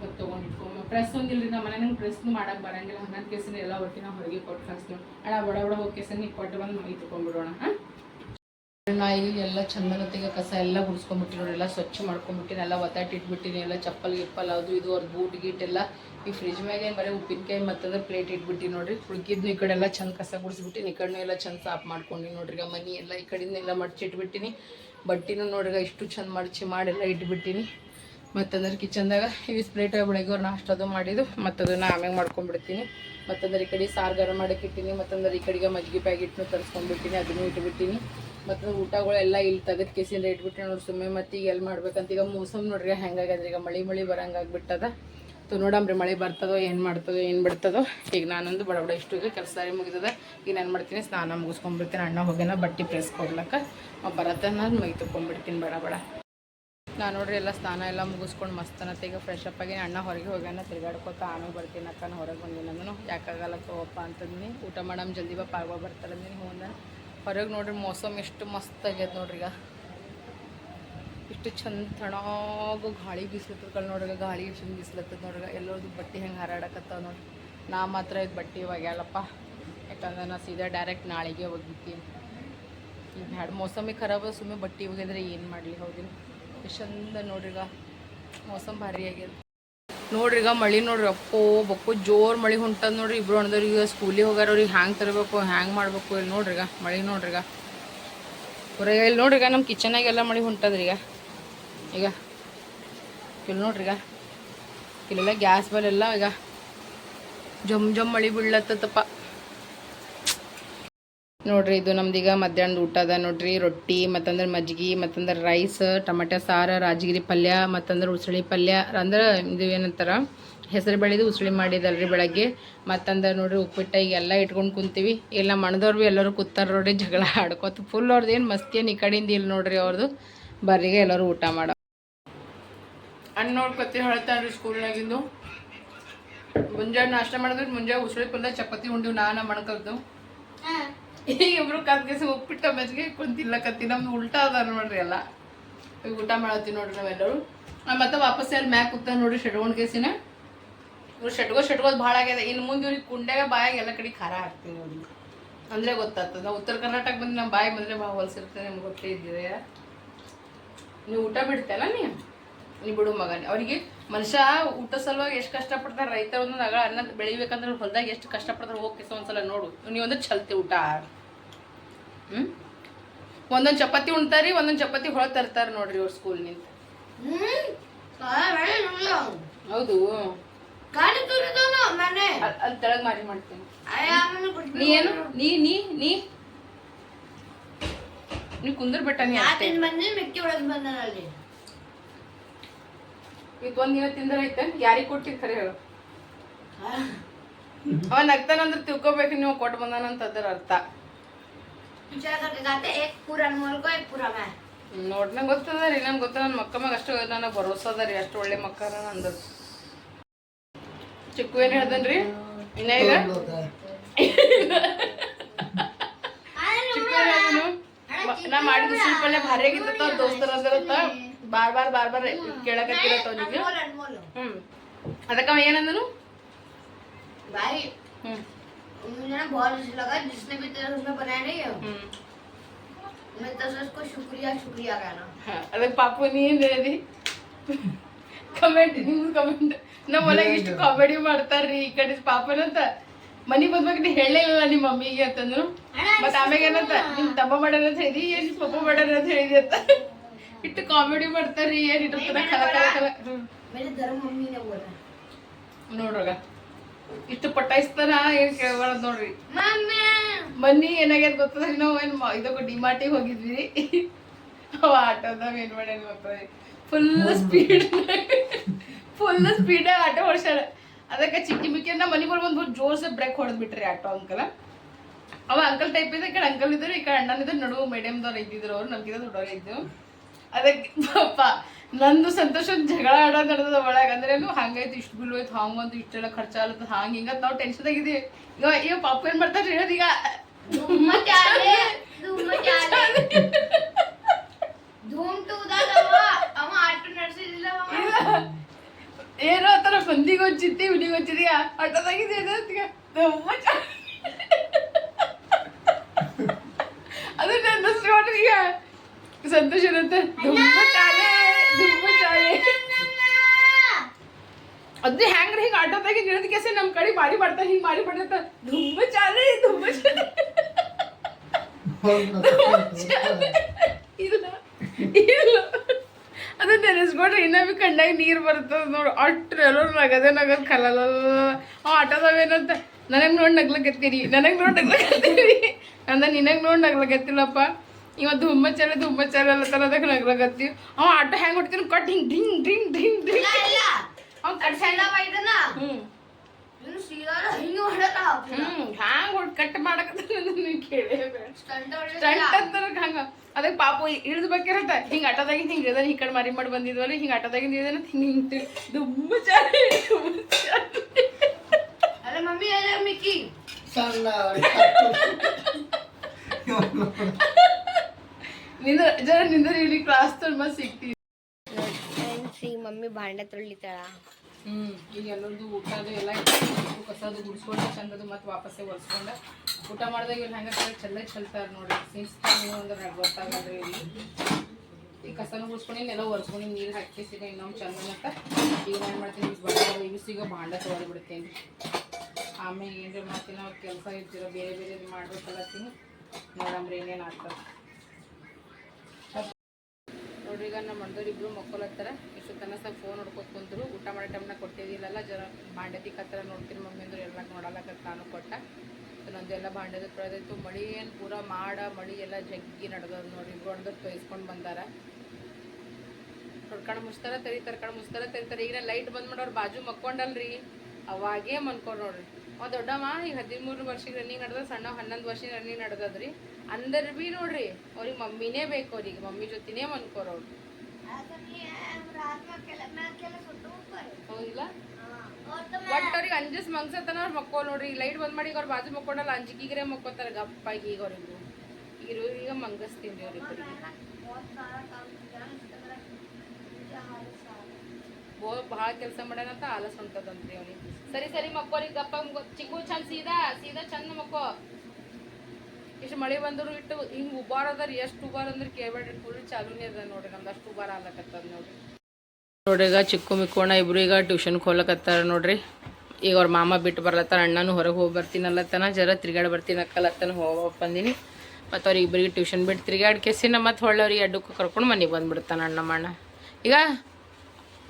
ಮತ್ತೆ ತೊಗೊಂಡು ಪ್ರೆಸ್ ಒಂದಿಲ್ರಿ ನಮ್ಮ ಮನೆ ನಂಗೆ ಪ್ರೆಸ್ನು ಮಾಡಕ್ಕೆ ಬರಂಗಿಲ್ಲ. ಹನ್ನೊಂದು ಕೇಸಿನ ಎಲ್ಲ ಒಟ್ಟಿನ ನಾವು ಹೊರಗೆ ಕೊಟ್ಟು ಕಳಿಸ್ತೀವಿ. ಅಣ್ಣ, ಬಡ ಬಡ ಹೋಗಿ ಕೇಸನ್ ನೀವು ಕೊಟ್ಟು ಬಂದು ಮೈ ತೊಗೊಂಡ್ಬಿಡೋಣ, ಹಾಂ? ನಾ ಈಗ ಎಲ್ಲ ಚಂದನತೆಗೆ ಕಸ ಎಲ್ಲ ಗುಡಿಸ್ಕೊಂಡ್ಬಿಟ್ಟಿನಿ ನೋಡಿ, ಎಲ್ಲ ಸ್ವಚ್ಛ ಮಾಡ್ಕೊಂಡ್ಬಿಟ್ಟಿನಿ, ಎಲ್ಲ ಒತ್ತಾಟಿ ಇಟ್ಬಿಟ್ಟಿನಿ, ಎಲ್ಲ ಚಪ್ಪಲ್, ಗಿಪ್ಪಲ್ ಅದು ಇದು, ಅವ್ರ ಬೂಟ್ ಗೀಟ್ ಎಲ್ಲ ಈ ಫ್ರಿಜ್ ಮ್ಯಾಗೆ ಬರೀ ಉಪ್ಪಿನಕಾಯಿ ಮತ್ತದ ಪ್ಲೇಟ್ ಇಟ್ಬಿಟ್ಟಿ ನೋಡ್ರಿ. ಹುಡುಗಿದ್ನು ಈ ಕಡೆ ಎಲ್ಲ ಚಂದ ಕಸ ಗುಡಿಸ್ಬಿಟ್ಟಿನಿ, ಈ ಕಡೆನೂ ಎಲ್ಲ ಚಂದ ಸಾಫ್ ಮಾಡ್ಕೊಂಡಿ ನೋಡ್ರಿ ಮನಿ ಎಲ್ಲ ಈ ಕಡೆಯಿಂದ ಎಲ್ಲ ಮಡ್ಚಿಟ್ಬಿಟ್ಟಿನಿ. ಬಟ್ಟಿನೂ ನೋಡ್ರಿ ಇಷ್ಟು ಚಂದ ಮಡಚಿ ಮಾಡಿ ಎಲ್ಲ ಇಟ್ಬಿಟ್ಟಿನಿ. ಮತ್ತಂದ್ರೆ ಕಿಚನ್ದಾಗ ಇವು ಸ್ಪ್ರೇಟ್ ಬೆಳಗ್ಗೆ ನಾಷ್ಟ ಅದು ಮಾಡಿದ್ದು, ಮತ್ತದನ್ನು ಆಮ್ಯಾಗ ಮಾಡ್ಕೊಂಡ್ಬಿಡ್ತೀನಿ ಮತ್ತಂದ್ರೆ ಈ ಕಡೆ ಸಾರು ಗರಂ ಮಾಡಕ್ಕೆ ಇಟ್ಟಿನಿ, ಮತ್ತಂದ್ರೆ ಈ ಕಡೆಗೆ ಮಜ್ಜಿಗೆ ಪ್ಯಾಕೆಟ್ನು ತರಿಸ್ಕೊಂಡ್ಬಿಟ್ಟಿನಿ ಅದನ್ನು ಇಟ್ಬಿಟ್ಟಿನಿ ಮತ್ತು ಊಟಗಳೆಲ್ಲ ಇಲ್ಲಿ ತೆಗೆದು ಕೇಸಿಂದ ಇಟ್ಬಿಟ್ಟು ನೋಡಿ ಸುಮ್ಮನೆ ಮತ್ತು ಈಗ ಎಲ್ಲಿ ಮಾಡ್ಬೇಕಂತ ಈಗ ಮೋಸಮ್ ನೋಡ್ರಿ ಹೆಂಗಾಗ್ಯದ್ರಿ ಈಗ ಮಳೆ ಮಳೆ ಬರಂಗಾಗ್ಬಿಟ್ಟದ. ತು ನೋಡಮ್ರಿ ಮಳೆ ಬರ್ತದೋ, ಏನು ಮಾಡ್ತದೋ, ಏನು ಬಿಡ್ತದೋ. ಈಗ ನಾನೊಂದು ಬಡ ಬಡ ಇಷ್ಟು ಕೆಲಸ ಸಾರಿ ಮುಗಿದದ. ಈಗ ನಾನು ಮಾಡ್ತೀನಿ, ಸ್ನಾನ ಮುಗಿಸ್ಕೊಂಡ್ಬಿಡ್ತೀನಿ ಅಣ್ಣ ಹೋಗ್ಯಾನ, ಬಟ್ಟೆ ಪ್ರೆಸ್ ಕೊಡ್ಲಕ್ಕ. ಬರತ್ತ ನಾನು ಮೈ ತೊಗೊಂಡ್ಬಿಡ್ತೀನಿ ಬಡ ಬಡ ನಾನು ನೋಡ್ರಿ ಎಲ್ಲ ಸ್ನಾನ ಎಲ್ಲ ಮುಗಿಸ್ಕೊಂಡು ಮಸ್ತನತ್ತೆ ಈಗ ಫ್ರೆಶ್ ಅಪ್ ಅಣ್ಣ ಹೊರಗೆ ಹೋಗ್ಯಾನ, ತಿರ್ಗಾಡ್ಕೊತ ಆಮೇಲೆ ಬರ್ತೀನಿ ಅಕ್ಕ ಹೊರಗೆ ಬಂದಿನ ನಾನು ಯಾಕಾಗಲ್ಲ ಅಪ್ಪ ಅಂತಂದಿನಿ. ಊಟ ಮಾಡಮ್, ಜಲ್ದಿ ಬಾ ಪಾರ್ವ ಬರ್ತಾರಂದಿನಿ ಹೋದ ಹೊರಗೆ ನೋಡ್ರಿ ಮೋಸಮ್ ಎಷ್ಟು ಮಸ್ತ್ ಆಗ್ಯದ ನೋಡ್ರಿ ಈಗ. ಇಷ್ಟು ಚಂದ ತಣಾಗು ಗಾಳಿ ಬೀಸ್ಲತ್ತದ ನೋಡ್ರಿ ಗಾಳಿ ಚಂದ ಬೀಸ್ಲತ್ತದ ನೋಡ್ರಿ ಎಲ್ಲರದು ಬಟ್ಟೆ ಹೆಂಗೆ ಹಾರಾಡಕತ್ತಾವ ನೋಡ್ರಿ. ನಾ ಮಾತ್ರ ಇದು ಬಟ್ಟೆ ಒಗ್ಯಾಳಪ್ಪ. ಯಾಕಂದ್ರೆ ನಾ ಸೀದಾ ಡೈರೆಕ್ಟ್ ನಾಳೆಗೆ ಒಗಿತೀನಿ ಈಗ ಬ್ಯಾಡ ಮೋಸಮಿ ಖರಾಬ ಸುಮ್ಮನೆ ಬಟ್ಟೆ ಒಗೆದ್ರೆ ಏನು ಮಾಡಲಿ ಹೌದಿಲ್ಲ ಚಂದ ನೋಡ್ರಿ ಈಗ ಮೋಸಮ್ ಭಾರಿ ಆಗ್ಯದ. ನೋಡ್ರಿಗ ಮಳೆ ನೋಡ್ರಿ ಅಪ್ಪೋ, ಬಕ್ಕು ಜೋರ್ ಮಳೆ ಹೊಂಟದ ನೋಡ್ರಿ. ಇಬ್ರು ಅಣ್ಣದವ್ರು ಈಗ ಸ್ಕೂಲಿಗೆ ಹೋಗ್ಯಾರ ಅವ್ರಿಗೆ ಹ್ಯಾಂಗೆ ತರಬೇಕು, ಹ್ಯಾಂಗೆ ಮಾಡಬೇಕು ಇಲ್ಲಿ ನೋಡ್ರಿಗ, ಮಳೆ ನೋಡ್ರಿ ಈಗ ಹೊರಗೆ ಇಲ್ಲಿ ನೋಡ್ರಿಗ ನಮ್ಮ ಕಿಚನಾಗೆಲ್ಲ ಮಳೆ ಹೊಂಟದ್ರಿ ಈಗ. ಇಲ್ಲಿ ನೋಡ್ರಿಗ. ಇಲ್ಲೆಲ್ಲ ಗ್ಯಾಸ್ ಬಲೆಲ್ಲ ಈಗ ಜಮ್ ಜಮ್ ಮಳೆ ಬೀಳತ್ತಪ್ಪ ನೋಡ್ರಿ, ಇದು ನಮ್ದೀಗ ಮಧ್ಯಾಹ್ನದ ಊಟ ಅದ ನೋಡ್ರಿ. ರೊಟ್ಟಿ, ಮತ್ತಂದ್ರೆ ಮಜ್ಜಿಗೆ ಮತ್ತಂದ್ರೆ ರೈಸ್, ಟೊಮೆಟೊ, ಸಾರು, ರಾಜಗಿರಿ ಪಲ್ಯ, ಮತ್ತಂದ್ರೆ ಉಸಳಿ ಪಲ್ಯ. ಅಂದ್ರೆ ಇದು ಏನಂತಾರ? ಹೆಸರು ಬೆಳೆದು ಉಸಳಿ ಮಾಡಿದಲ್ರಿ ಬೆಳಗ್ಗೆ. ಮತ್ತಂದ್ರೆ ನೋಡ್ರಿ, ಉಪ್ಪಿಟ್ಟ ಈಗ ಎಲ್ಲ ಇಟ್ಕೊಂಡು ಕುಂತೀವಿ. ಇಲ್ಲ ಮಣದವ್ರು ಎಲ್ಲರೂ ಕೂತಾರ ನೋಡ್ರಿ, ಜಗಳ ಆಡ್ಕೋತ ಫುಲ್ ಅವ್ರದ್ದು ಏನು ಮಸ್ತಿ ಏನು ಈ ಕಡೆಯಿಂದ ಇಲ್ಲಿ ನೋಡ್ರಿ ಅವ್ರದ್ದು ಬರ್ರಿಗೆ ಎಲ್ಲರೂ ಊಟ ಮಾಡೋ. ಅಣ್ಣ ನೋಡ್ಕೊತಿ ಹೇಳ್ತಾನ್ರಿ ಸ್ಕೂಲ್ನಾಗಿಂದು. ಮುಂಜಾನೆ ನಾಷ್ಟ ಮಾಡಿದ್ರೆ ಮುಂಜಾನೆ ಉಸಳಿ ಪಲ್ಯ, ಚಪಾತಿ ಉಂಡಿವ್, ನಾನು ಮಣ್ಕಲ್ದು ಈಗ ಇಬ್ರು ಕತ್ಕೇಸಿ ಉಪ್ಪಿಟ್ಟ ಮಜ್ಜಿಗೆ ಕುಂತಿಲ್ಲಕತ್ತಿ ನಮ್ದು ಉಲ್ಟಾ ಅದ ನೋಡ್ರಿ ಎಲ್ಲ. ಈಗ ಊಟ ಮಾಡತ್ತೀವಿ ನೋಡ್ರಿ ನಾವೆಲ್ಲರೂ. ಮತ್ತೆ ವಾಪಸ್ ಅಲ್ಲಿ ಮ್ಯಾಕ್ ಕೂತ ನೋಡ್ರಿ ಶೆಡ್ಗೊಂಡ್ ಕೇಸಿನ. ಇವ್ರು ಶೆಟ್ಗೋ ಶೆಟ್ಗೋದ್ ಭಾಳ ಆಗ್ಯದ. ಇನ್ನು ಮುಂದೆ ಇವ್ರಿಗೆ ಕುಂಡ್ಯಾಗ ಬಾಯಾಗ ಎಲ್ಲ ಕಡೆ ಖಾರ ಹಾಕ್ತೀವಿ ನೋಡಿ ಅಂದ್ರೆ ಗೊತ್ತಾಗ್ತದ. ನಾವು ಉತ್ತರ ಕರ್ನಾಟಕ ಬಂದ್ರೆ ನಮ್ಮ ಬಾಯಿ ಬಂದ್ರೆ ಭಾಳ ಹೊಲ್ಸಿರ್ತೇನೆ ನಿಮ್ಗೆ ಗೊತ್ತೇ ಇದ್ದೀರ ನೀವು ಊಟ ಬಿಡ್ತೇನ ನೀ? ನೀ ಬಿಡು ಮಗನೇ ಅವರಿಗೆ ಮನುಷ್ಯ ಊಟ ಸಲುವಾಗಿ ಎಷ್ಟು ಕಷ್ಟಪಡ್ತಾರೆ ರೈತರ ಒಂದು ನಗಳ ಅನ್ನ ಬೆಳಿಬೇಕಂದ್ರೆ ಹೊಲದಾಗ ಎಷ್ಟು ಕಷ್ಟಪಡ್ತಾರೆ ಹೋಗಿ ಒಂದ್ಸಲ ನೋಡು. ನೀವೊಂದು ಚಲ್ತಿ ಊಟ. ಹ್ಞೂ ಒಂದೊಂದು ಚಪಾತಿ ಉಣ್ತಾರಿ ಒಂದೊಂದು ಚಪಾತಿ ಹೊಳ ತರ್ತಾರೆ ನೋಡ್ರಿ ಸ್ಕೂಲ್ ಸ್ಕೂಲ್ನಿಂದ ಹೌದು. ಅಲ್ಲಿ ತೆಳಗ್ ಮಾರಿ ಮಾಡ್ತೀನಿ. ನೀ ಏನು? ನೀ ನೀ ನೀ. ನೀ ಕುಂದ್ರ ಬೆಟ್ಟ ನೀ ಮಿಕ್ಕಿ ಅಲ್ಲಿ. ಇದು ಒಂದ್ ದಿನ ತಿಂದ್ರೆ ಐತೆ ಯಾರಿಗ್ ಕೊಟ್ಟಿದ್ ಖರೆ ಹೇಳು. ಅವ ನಗ್ತಾನಂದ್ರೆ ತಿಳ್ಕೊಬೇಕು ನೀವು ಕೊಟ್ಟು ಬಂದಾನಂತ ಅದರ ಅರ್ಥ. विचार करके गाते एक पूरा अनमोल को एक पूरा मैं ನೋಡ್ ನಂಗೆ ಗೊತ್ತದ ರೀ ನಂಗೆ ಗೊತ್ತ ನನ್ನ ಮಕ್ಕ ಮ್ಯಾಗ ಅಷ್ಟು ನನಗೆ ಭರೋಸಾ ಅದ ರೀ ಅಷ್ಟು ಒಳ್ಳೆ ಮಕ್ಕಳ ನಂದು ಚಿಕ್ಕು ಏನ್ ಹೇಳ್ದನ್ರಿ ಇನ್ನ ಈಗ ಚಿಕ್ಕು ಏನ್ ಹೇಳ್ದನು ಮ- ನಾ ಮಾಡಿದ ಉಸಿರು ಪಲ್ಯ ಭಾರಿ ಆಗಿತ್ತ ಅವ್ರ ದೋಸ್ತರ ಅಂದ್ರತ್ತ ಬಾರ್ ಬಾರ್ ಬಾರ್ ಬಾರ್ ಕೇಳಕತ್ತಿರತ್ತ ಅವನಿಗೆ अनमोल अनमोल ಹ್ಮ್ ಅದಕ್ಕ ಅವ ಏನಂದನು भाई ಹ್ಮ್ मुझे ना बहुत अच्छा लगा जिसने भी तेरा उसमें बनाया नहीं है ಹ್ಮ್ मैं तो उसको शुक्रिया शुक्रिया कहना ಹ, ಅದಕ್ಕೆ ಪಾಪು ನೀ ಏನ್ ಹೇಳಿದಿ ಕಮೆಂಟ್ ನಿಮ್ದು ಕಮೆಂಟ್ ನಮ್ಮ ಒಳಗೆ ಇಷ್ಟು ಕಾಮಿಡಿ ಮಾಡ್ತಾರ್ರಿ ಈ ಕಡೆ ಪಾಪನಂತ ಮನಿ ಬಂದ್ಬೇಕು ನೀ ಹೇಳೇ ಇಲ್ಲ ನಿಮ್ಮ ಮಮ್ಮಿಗೆ ಅಂತಂದ್ರು ಮತ್ತ ಆಮ್ಯಾಗ ಏನಂತ ನಿಮ್ ತಮ್ಮ ಮಾಡ್ಯಾರ ಅಂತ ಹೇಳಿದಿ ಏನ್ ನಿಮ್ ಪಪ್ಪ ಮಾಡ್ಯಾರ ಅಂತ ಹೇಳಿದಿ ಅಂತ ಇಟ್ಟು ಕಾಮಿಡಿ ಮಾಡ್ತಾರ್ರಿ ಏನ್ ಇಟ್ಟು ಕಲ ಕಲ ಕಲ ಹ್ಮ್. मेरे धर्म मम्मी ने बोला ನೋಡ್ರಗ ಇಷ್ಟು ಪಟಾಯಿಸ್ತಾರ ಏನು ಕೇಳಬಾರ್ದು ನೋಡ್ರಿ. ಮನ್ನಿ ಏನಾಗ್ಯದ ಗೊತ್ತದ? ನಾವು ಏನು ಇದಕ್ಕೆ ಡಿಮಾರ್ಟಿಗೆ ಹೋಗಿದ್ವಿ. ಅವ ಆಟೋದಾಗ ಏನು ಮಾಡ್ಯಾನ ಗೊತ್ತದ? Full speed full speed auto ಹೊಡ್ಸ್ಯಾರ ಅದಕ್ಕೆ ಚಿಕ್ಕಿ ಮಿಕ್ಕಿನ ಮನೆ ಬರ್ ಬಂದು ಜೋರ್ಸ ಬ್ರೇಕ್ ಹೊಡೆದ್ ಬಿಟ್ರಿ ಆಟೋ ಅಂಕಲ್. ಅವ ಅಂಕಲ್ ಟೈಪ್ ಇದೆ ಕಡೆ ಅಂಕಲ್ ಇದ್ರು ಈ ಕಡೆ ಅಣ್ಣನಿದ್ರು ನಡುವು ಮೀಡಿಯಮ್ದವ್ರು ಇದ್ದಿದ್ರು ಅವ್ರು ನಮ್ಗಿದ ದೊಡ್ಡವ್ರು ಇದ್ದು ಅದಕ್ಕೆ ಪಾಪ ನಂದು ಸಂತೋಷ ಜಗಳ ಆಡೋದು ನಡೆದ ಒಳಗೆ ಅಂದ್ರೆ ಹಂಗೈತೆ ಇಷ್ಟು ಬಿಲ್ ಹೋಯ್ತು ಹಂಗಂತ ಇಷ್ಟೆಲ್ಲ ಖರ್ಚಾಗತ್ತೆ ಹಂಗೆ ಹಿಂಗೆ ನಾವು ಟೆನ್ಷನ್ದಾಗಿದ್ದೀವಿ ಈಗ ಇವ ಪಾಪ ಏನು ಮಾಡ್ತಾರೆ ಹೇಳೋದು ಈಗ ಏನೋ ಆತರ ಮಂದಿಗೆ ಹೊಚ್ಚಿತ್ತಿ ಹುಲಿಗೆ ಹೊಚ್ಚಿದೀಯ ಆಟೋದಾಗಿದೆ ಅದನ್ನ ಸಂತೋಷ ಇರುತ್ತೆ ತುಂಬ ಚಾಲೆ ತುಂಬ ಚಾಲೆ ಅದು ಹೆಂಗ್ರಿ ಹಿಂಗ ಆಟೋದಾಗಿ ಗಿಡದ ಕೆಸ ನಮ್ ಕಡೆ ಮಾರಿ ಮಾಡ್ತಾರೆ ಹಿಂಗ್ ಮಾರಿ ಮಾಡ್ತಾರೆ ತುಂಬ ಚಾಲೆ ತುಂಬ ಚಾಲೆ ಇಲ್ಲ ಇಲ್ಲ ಅದನ್ನ ನೆನೆಸ್ಕೊಂಡ್ರೆ ಇನ್ನ ಬಿ ಕಣ್ಣಾಗ ನೀರು ಬರ್ತದ ನೋಡು ಅಷ್ಟ್ರ ಎಲ್ಲೋ ನಗದೆ ನಗದ್ ಕಲಲ ಆ ಆಟೋದವೇನಂತ ನನಗೆ ನೋಡಿ ನಗ್ಲಕತ್ತೀರಿ ನನಗೆ ನೋಡಿ ನಗ್ಲಕತ್ತೀರಿ ಅಂದ ನಿನಗೆ ನೋಡಿ ನಗ್ಲಕತ್ತಿಲ್ಲಪ್ಪ ಇವ ಧುಮ್ಮ ಚಲ ಧುಮ್ಮ ಚಲ ಅಲ್ಲತ್ತಾರ ಅದಕ್ಕೆ ನಗ್ಲಕತ್ತೀವಿ ಅವ ಆಟೋ ಹೆಂಗ್ ಹೊಡ್ತೀನಿ ಕಟ್ ಹಿಂಗ್ ಡ್ರಿಂಗ್ ಡ್ರಿಂಗ್ ಡ್ರಿಂಗ್ ಡ್ರಿಂಗ್ ಅವ್ನು ಕಟ್ ಸಣ್ಣ ಬೈದನ ಹ್ಞೂ ಇನ್ನು ಸೀದಾ ಹಿಂಗೆ ಹೊಡೆದ ಹ್ಞೂ ಹ್ಯಾಂಗ್ ಹೊಡ್ ಕಟ್ ಮಾಡಕತ್ತ ನೀನು ಕೇಳೇ ಸ್ಟಂಟ್ ಅಂತಾರ ಹಂಗ. ಅದಕ್ಕೆ ಪಾಪ ಇಳಿದ್ಬೇಕಿರತ್ತ ಹಿಂಗ ಆಟೋದಾಗಿಂದ ಹಿಂಗ ಇಳ್ದಾನ ಈ ಕಡೆ ಮಾರಿ ಮಾಡಿ ಬಂದಿದ್ವಲ್ಲ ಹಿಂಗೆ ಆಟೋದಾಗಿಂದ ಇಳ್ದಾನ ಹಿಂಗ ಹಿಂಗೆ ದುಮ್ಮ ಚಾರಿ ಅಲ್ಲ ಮಮ್ಮಿ ಅಲ್ಲ ಮಿಕ್ಕಿ ನಿಂದ ಜರ ನಿಂದ ಇಲ್ಲಿ ಕ್ಲಾಸ್ ತೊಗೊಂಡ್ ಮತ್ತೆ ಸಿಗ್ತೀವಿ ಮಮ್ಮಿ ಭಾಂಡೆ ತೊಳಿತಾಳ ಹ್ಮ್ ಈಗ ಎಲ್ಲರದು ಊಟ ಅದು ಎಲ್ಲ ಇಟ್ಟು ಕಸದು ಗುಡಿಸ್ಕೊಂಡು ಚಂದದು ಮತ್ತೆ ವಾಪಸ್ಸೇ ಒರೆಸ್ಕೊಂಡು. ಊಟ ಮಾಡಿದಾಗ ಇಲ್ಲಿ ಹಂಗೆ ಚೆಲ್ಲ ಚೆಲ್ತಾರೆ ನೋಡ್ರಿ. ಸಿನ್ಸ್ ಅಂದ್ರೆ ಗೊತ್ತಾಗಲ್ರಿ ಇಲ್ಲಿ. ಈ ಕಸನ ಗುಡಿಸ್ಕೊಂಡು ಇನ್ನೆಲ್ಲ ಒರೆಸ್ಕೊಂಡು ನೀರು ಹಾಕಿ ಸಿಗ ಇನ್ನೊಂದು ಚಂದ ಮತ್ತೆ ಈಗ ಏನು ಮಾಡ್ತೀನಿ? ಈಗ ಬಡ ಇವು ಸಿಗ ಭಾಂಡ ತೊಗೊಂಡು ಬಿಡ್ತೇನೆ. ಆಮೇಲೆ ಏನ್ರಿ ಮಾಡ್ತೀನಿ? ಅವ್ರ ಕೆಲಸ ಇರ್ತೀರ ಬೇರೆ ಬೇರೆ ಮಾಡ್ಬೇಕಲ್ಲತ್ತೀನಿ ನೋಡಂಬ್ರಿ ಏನೇನು ಆಗ್ತದೆ. ನೋಡ್ರಿ, ಈಗ ನಮ್ಮ ಅಣ್ಣದವ್ರು ಇಬ್ರು ಮಕ್ಕೊಲತ್ತಾರ ಇಷ್ಟು ತನಸ ಫೋನ್ ನೋಡ್ಕೊತ ಕುಂತರು. ಊಟ ಮಾಡೋ ಟೈಮ್ನಾಗ ಕೊಟ್ಟಿದ್ದಿಲ್ಲಲ್ಲ ಜರ ಬಾಂಡದಿ ಕತ್ತರ ನೋಡ್ತೀನಿ ಮಮ್ಮಿ ಅಂದ್ರೆ, ಎಲ್ಲ ನೋಡಲಕ್ಕ ನಾನು ಕೊಟ್ಟ. ನಂದು ಎಲ್ಲ ಬಾಂಡೆದು ತೊಳೆದಿತ್ತು ಮಳಿ ಏನು ಪೂರ ಮಾಡ, ಮಳಿ ಎಲ್ಲ ಜಗ್ಗಿ ನಡೆದದ ನೋಡಿ ಅಣ್ಣದವ್ರು ತೊಯ್ಸ್ಕೊಂಡು ಬಂದಾರ. ಕಡ್ಕೊಂಡು ಮುಚ್ತಾರ ತರಿ ಕಣ್ ಮುಚ್ತಾರ, ತರಿತಾರೆ. ಈಗ ಲೈಟ್ ಬಂದ್ ಮಾಡೋರು ಬಾಜು ಮಕ್ಕೊಂಡಲ್ರಿ. ಅವಾಗೇ ಮನ್ಕೊಂಡು ನೋಡ್ರಿ. ಅವ ದೊಡ್ಡಮ್ಮ ಈಗ ಹದಿಮೂರು ವರ್ಷಕ್ಕೆ ರನ್ನಿಂಗ್ ನಡೆದ ಸಣ್ಣ ಹನ್ನೊಂದು ವರ್ಷ ರನ್ನಿಂಗ್ ನಡೆದದ್ರಿ. ಅಂದರ್ ಬಿ ನೋಡ್ರಿ, ಅವ್ರಿಗೆ ಮಮ್ಮಿನೇ ಬೇಕು ಅವ್ರಿಗೆ, ಮಮ್ಮಿ ಜೊತೆನೇ ಮನ್ಕೋರ್ ಅವ್ರು. ಹೌದಿಲ್ಲ? ಅವ್ರಿಗೆ ಅಂಜಸ್ ಮಂಗ್ಸತನ ಅವ್ರು ಮಕ್ಕೋ ನೋಡ್ರಿ ಲೈಟ್ ಬಂದ್ ಮಾಡಿ ಅವ್ರ ಬಾಜು ಮಕ್ಕೊಂಡಲ್ಲ ಅಂಜಿಕಿಗ್ರೆ ಮಕ್ಕೋತಾರೆ ಗಪ್ಪಾಗಿ ಈಗ ಅವ್ರಿಗೆ ಈಗ ಈಗ ಮಂಗಸ್ತೀನಿ ಅವ್ರಿಗೆ ಭಾಳ ಕೆಲಸ ಮಾಡ್ಯಾನಂತ ಆಲಸ್ ಹೊಂಟದಂತ್ರಿ ಅವ್ನಿಗೆ. ಸರಿ ಸರಿ ಮಕ್ಕೋರಿ ಗಪ್ಪ ಚಿಕ್ಕು ಚಂದ ಸೀದಾ ಸೀದಾ ಚಂದ ಮಕ್ಕೋ. ಇಷ್ಟು ಮಳೆ ಬಂದ್ರು ಇಟ್ಟು ಹಿಂಗ್ ಉಬಾರ್ ಅದಾರ ಎಷ್ಟು ಉಬಾರ್ ಅಂದ್ರೆ ಕೇಳ್ಬೇಡ್ರಿ ಫುಲ್ ಚಾಲೂನೇ ಅದ ನೋಡ್ರಿ ನಮ್ದು ಅಷ್ಟು ಉಬಾರ ಆಗ್ಲಕತ್ತದ ನೋಡ್ರಿ. ನೋಡ್ರಿ ಈಗ ಚಿಕ್ಕು ಮಿಕ್ಕೋಣ ಇಬ್ರು ಈಗ ಟ್ಯೂಷನ್ ಹೋಗ್ಲಕತ್ತಾರ ನೋಡ್ರಿ. ಈಗ ಅವ್ರ ಮಾಮ ಬಿಟ್ಟು ಬರ್ಲತ್ತಾರ ಅಣ್ಣನೂ ಹೊರಗೆ ಹೋಗಿ ಬರ್ತೀನಲ್ಲತ್ತನ ಜರ ತಿರ್ಗಾಡಿ ಬರ್ತೀನಿ ಅಕ್ಕಲತ್ತನ ಹೋಗಪ್ಪ ಬಂದೀನಿ. ಮತ್ತು ಅವ್ರಿಗೆ ಇಬ್ಬರಿಗೆ ಟ್ಯೂಷನ್ ಬಿಟ್ಟು ತಿರ್ಗಾಡಿ ಕೆಸಿನ ಮತ್ತೆ ಹೊಳ್ಳವ್ರಿಗೆ ಅಡ್ಡಕ್ಕೆ ಕರ್ಕೊಂಡು ಮನೆಗೆ ಬಂದ್ಬಿಡ್ತಾನೆ ಅಣ್ಣ ಮಣ್ಣ ಈಗ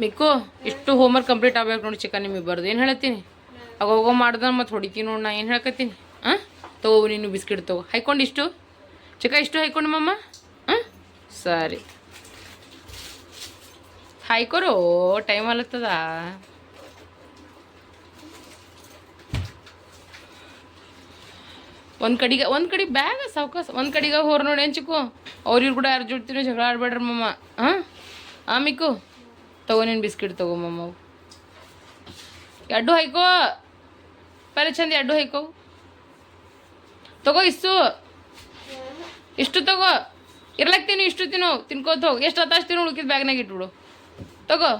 ಮಿಕ್ಕು, ಇಷ್ಟು ಹೋಮ್ವರ್ಕ್ ಕಂಪ್ಲೀಟ್ ಆಗ್ಬೇಕು ನೋಡಿ ಚಿಕನ್ ನಿಮಗೆ ಬರ್ದು ಏನು ಹೇಳತ್ತೀನಿ? ಆಗ ಹೋಗೋ ಮಾಡ್ದ ಮತ್ತು ಹೊಡಿತೀನಿ ನೋಡಿ ನಾ ಏನು ಹೇಳ್ಕತ್ತೀನಿ? ಹಾಂ ತಗೋ ನೀನು ಬಿಸ್ಕಿಟ್ ತಗೋ. ಹೈಕೊಂಡು ಇಷ್ಟು? ಚಿಕ್ಕ, ಇಷ್ಟು ಹೈಕೊಂಡು ಮಮ್ಮ ಹಾಂ ಸರಿ. ಹಾಯ್ಕೊರು ಟೈಮ್ ಅಲ್ಲತ್ತದ ಒಂದು ಕಡೆಗೆ, ಒಂದು ಕಡೆ ಬ್ಯಾಗ ಸಾವ್ಕಾಸ, ಒಂದು ಕಡೆಗೆ ಹೋರ್ ನೋಡಿ ಏನು ಚಿಕ್ಕು? ಅವ್ರ ಇವ್ರು ಕೂಡ ಯಾರು ಜೊಡ್ತೀನೋ ಜಗಳ ಆಡ್ಬೇಡ್ರಿ ಮಮ್ಮ ಹಾಂ ಆ, ಮಿಕ್ಕು? ತಗೋ ನೀನು ಬಿಸ್ಕಿಟ್ ತಗೋ ಮಮ್ಮ ಎಡ್ಡು ಹೈಕೋ ಪರ ಚಂದ ಎಡ್ಡು ಹೈಕೋ ತಗೋ ಇಷ್ಟು ಇಷ್ಟು ತಗೋ. ಇರ್ಲಕ್ ತಿನ್ನು, ಇಷ್ಟು ತಿನ್ನು. ತಿನ್ಕೋತ ಹೋಗಿ. ಎಷ್ಟು ಹತ್ತಾಶ್ ತಿನ್ನು, ಉಳ್ಕಿದ ಬ್ಯಾಗ್ನಾಗ ಇಟ್ಬಿಡು. ತಗೋ.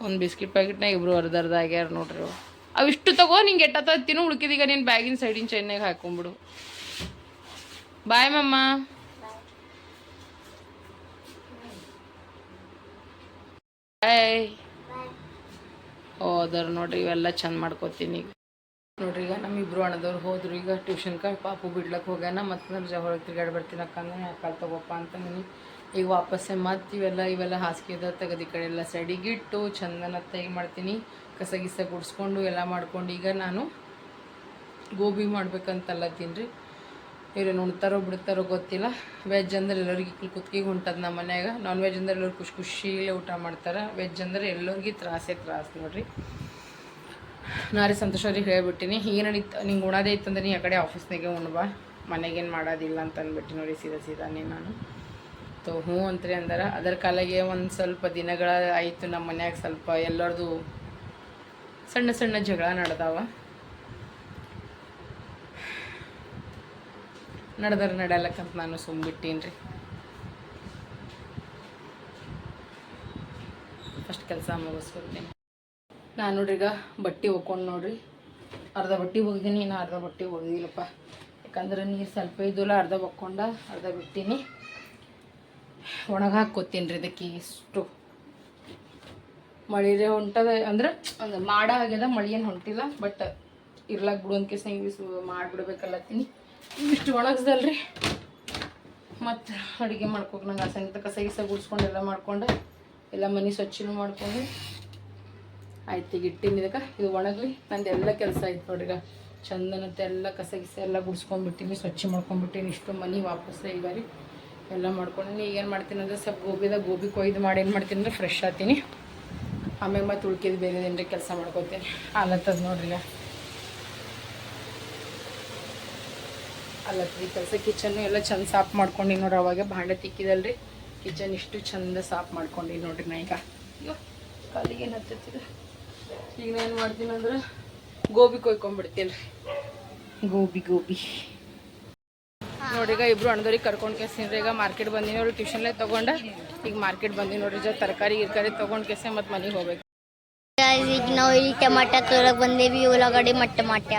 ಒಂದು ಬಿಸ್ಕಿಟ್ ಪ್ಯಾಕೆಟ್ನಾಗ ಇಬ್ರು ಅರ್ಧ ಅರ್ಧ ಆಗ್ಯಾರ ನೋಡ್ರಿ ಅವು. ಅವು ಇಷ್ಟು ತಗೋ, ನಿಂಗೆ ಎಟ್ಟತ್ತ ತಿನ್ನು ಉಳ್ಕಿದೀಗ ನೀನು ಬ್ಯಾಗಿನ ಸೈಡಿನ ಚೈನಾಗ ಹಾಕೊಂಬಿಡು. ಬಾಯ್ ಮಮ್ಮ ಬಾಯ್ ಹೋದರು ನೋಡ್ರಿ ಇವೆಲ್ಲ ಚಂದ ಮಾಡ್ಕೋತೀನಿ. ಈಗ ನೋಡ್ರಿ ಈಗ ನಮ್ಮ ಇಬ್ರು ಅಣ್ಣದವ್ರು ಹೋದ್ರು. ಈಗ ಟ್ಯೂಷನ್ ಟ್ಯೂಷನ್ಗೆ ಪಾಪು ಬಿಡ್ಲಕ್ಕೆ ಹೋಗ್ಯಾನ ಮತ್ತು ಜಾ ಹೊರಗೆ ತಿರ್ಗಾಡಿ ಬರ್ತೀನಿ ಅಕ್ಕಂದ್ರೆ ಯಾಕಲ್ಲಿ ತಗೋಪ್ಪ? ಅಂತ ನೀನು. ಈಗ ವಾಪಸ್ಸೆ ಮತ್ತು ಇವೆಲ್ಲ ಇವೆಲ್ಲ ಹಾಸಿಗೆದ ತೆಗೆದು ಈ ಕಡೆ ಎಲ್ಲ ಸೈಡಿಗಿಟ್ಟು ಚಂದನ ತೆಗಿ ಮಾಡ್ತೀನಿ. ಕಸ ಗಿಸ ಗುಡಿಸ್ಕೊಂಡು ಎಲ್ಲ ಮಾಡ್ಕೊಂಡು ಈಗ ನಾನು ಗೋಬಿ ಮಾಡ್ಬೇಕಂತಲ್ಲ ರೀ ಇವ್ರೇನು ಉಣ್ತಾರೋ ಬಿಡ್ತಾರೋ ಗೊತ್ತಿಲ್ಲ. ವೆಜ್ ಅಂದ್ರೆ ಎಲ್ಲರಿಗೆ ಇಕ್ಕಲು ಕುತ್ಕಿಗೆ ನಮ್ಮ ಮನ್ಯಾಗ. ನಾನ್ ವೆಜ್ ಅಂದ್ರೆ ಎಲ್ಲರೂ ಖುಷಿ ಖುಷಿಲೇ ಊಟ ಮಾಡ್ತಾರೆ. ವೆಜ್ ಅಂದ್ರೆ ಎಲ್ಲರಿಗೆ ತ್ರಾಸೇ ತ್ರಾಸ ನೋಡ್ರಿ. ನಾರಿ ಸಂತೋಷ ಅವ್ರಿಗೆ ಹೇಳ್ಬಿಟ್ಟಿನಿ. ಏನು ನಡೀತು ನಿಂಗೆ ಉಣೋದೇ ಇತ್ತಂದ್ರೆ ನೀ ಆ ಕಡೆ ಆಫೀಸ್ನಾಗೆ ಉಣ್ಬಾ ಮನೆಗೇನು ಮಾಡೋದಿಲ್ಲ ಅಂತ ಅಂದ್ಬಿಟ್ಟು ನೋಡಿ ಸೀದಾ ಸೀದಾ ನೀ ನಾನು. ತೋ ಹ್ಞೂ ಅಂತ್ರಿ ಅಂದಾರ. ಅದರ ಕಾಲಾಗೆ ಒಂದು ಸ್ವಲ್ಪ ದಿನಗಳ ಆಯಿತು ನಮ್ಮ ಮನ್ಯಾಗ ಸ್ವಲ್ಪ ಎಲ್ಲರದು ಸಣ್ಣ ಸಣ್ಣ ಜಗಳ ನಡೆದಾವ. ನಡೆದಾರ ನಡೆಯಲಕ್ಕಂತ ನಾನು ಸುಮ್ಬಿಟ್ಟೀನಿ ರೀ ಫಸ್ಟ್ ಕೆಲಸ ಮುಗಿಸ್ಕೊಡ್ತೀನಿ ನಾನು. ನೋಡ್ರಿ ಈಗ ಬಟ್ಟೆ ಒಕ್ಕೊಂಡು ನೋಡ್ರಿ. ಅರ್ಧ ಬಟ್ಟೆ ಒಗ್ದೀನಿ, ಇನ್ನು ಅರ್ಧ ಬಟ್ಟೆ ಒಗ್ದಿಲ್ಲಪ್ಪ. ಯಾಕಂದ್ರೆ ನೀರು ಸ್ವಲ್ಪ ಇದ್ದಲ್ಲ, ಅರ್ಧ ಒಕ್ಕೊಂಡ, ಅರ್ಧ ಬಿಟ್ಟೀನಿ. ಒಣಗ ರೀ ಇದಕ್ಕೆ ಇಷ್ಟು. ಮಳಿರೇ ಹೊಂಟದ, ಅಂದ್ರೆ ಮಾಡ ಆಗ್ಯದ, ಮಳಿ ಏನು ಹೊಂಟಿಲ್ಲ ಬಟ್ ಇರ್ಲಾಕ್ ಬಿಡು ಅಂತ ಕೇಸ್ ಹಿಂಗೆ ಮಾಡಿಬಿಡ್ಬೇಕಲ್ಲತ್ತೀನಿ. ಇಷ್ಟು ಒಣಗಿಸ್ದಲ್ರಿ. ಮತ್ತು ಅಡುಗೆ ಮಾಡ್ಕೋಕೆ ನಂಗೆ ಸಂಗೀತ ಕಸ ಗಿಸ ಗುಡಿಸ್ಕೊಂಡು ಎಲ್ಲ ಮಾಡ್ಕೊಂಡು, ಎಲ್ಲ ಮನೆ ಸ್ವಚ್ಛನೂ ಮಾಡ್ಕೊಂಡು. ಆಯ್ತು ಈಗ ಇಟ್ಟಿನಿ ಇದಕ್ಕೆ. ಇದು ಒಣಗಲಿ. ನಂದು ಎಲ್ಲ ಕೆಲಸ ಆಯ್ತು ನೋಡ್ರಿ ಈಗ ಚಂದನತ್ತೆ ಎಲ್ಲ ಕಸ ಗಿಸ ಎಲ್ಲ ಗುಡಿಸ್ಕೊಂಡ್ಬಿಟ್ಟಿನಿ, ಸ್ವಚ್ಛ ಮಾಡ್ಕೊಂಡ್ಬಿಟ್ಟಿನಿ. ಇಷ್ಟು ಮನೆ ವಾಪಸ್ ಈ ಬಾರಿ ಎಲ್ಲ ಮಾಡ್ಕೊಂಡು ಏನು ಮಾಡ್ತೀನಿ ಅಂದರೆ ಸ್ವಲ್ಪ ಗೋಬಿದಾಗ ಗೋಬಿ ಕೊಯ್ದು ಮಾಡಿ ಏನು ಮಾಡ್ತೀನಿ ಅಂದರೆ ಫ್ರೆಶ್ ಆತೀನಿ ಆಮೇಲೆ ಮತ್ತೆ ಉಳ್ಕಿದ್ದು ಬೇರೆ ಏನಾರ ಕೆಲಸ ಮಾಡ್ಕೋತೀನಿ. ಆಲತ್ತದ ನೋಡ್ರಿ ಅಲ್ಲತ್ತದ ರೀ, ಕೆಲಸ ಕಿಚನ್ನು ಎಲ್ಲ ಚಂದ ಸಾಫ್ ಮಾಡ್ಕೊಂಡಿ ನೋಡ್ರಿ, ಅವಾಗ ಭಾಂಡೆ ತಿಕ್ಕಿದಲ್ರಿ. ಕಿಚನ್ ಇಷ್ಟು ಚಂದ ಸಾಫ್ ಮಾಡ್ಕೊಂಡಿ ನೋಡ್ರಿ ನಾ ಈಗ. ಅಯ್ಯೋ, ಕಾಲಿಗೆ ಏನು ಈಗ ನಾನು ಏನು ಮಾಡ್ತೀನಿ ಅಂದ್ರೆ ಗೋಬಿ ಕೊಯ್ಕೊಂಡ್ಬಿಡ್ತೀನಿ ರೀ. ಗೋಬಿ ಗೋಬಿ. ನೋಡ್ರಿ, ಈಗ ಇಬ್ರು ಅಣ್ಣದವ್ರಿಗೆ ಕರ್ಕೊಂಡು ಕೇಸಿನ್ರಿ ಈಗ ಮಾರ್ಕೆಟ್ ಬಂದಿನಿ ಅವ್ರು ಟ್ಯೂಷನ್ಲೇ ತೊಗೊಂಡ. ಈಗ ಮಾರ್ಕೆಟ್ ಬಂದಿನಿ ನೋಡ್ರಿ, ಜೊತೆ ತರಕಾರಿ, ಗಿರ್ಕಾರಿ ತೊಗೊಂಡು ಕೇಸೆ ಮತ್ತು ಮನೆಗೆ ಹೋಗ್ಬೇಕು. ಈಗ ನಾವು ಈ ಟಮಾಟ ತೋರಕ್ಕೆ ಬಂದೇವಿ, ಉಳ್ಳಾಗಡ್ಡಿ ಮಟ್ಟ ಟಮಾಟ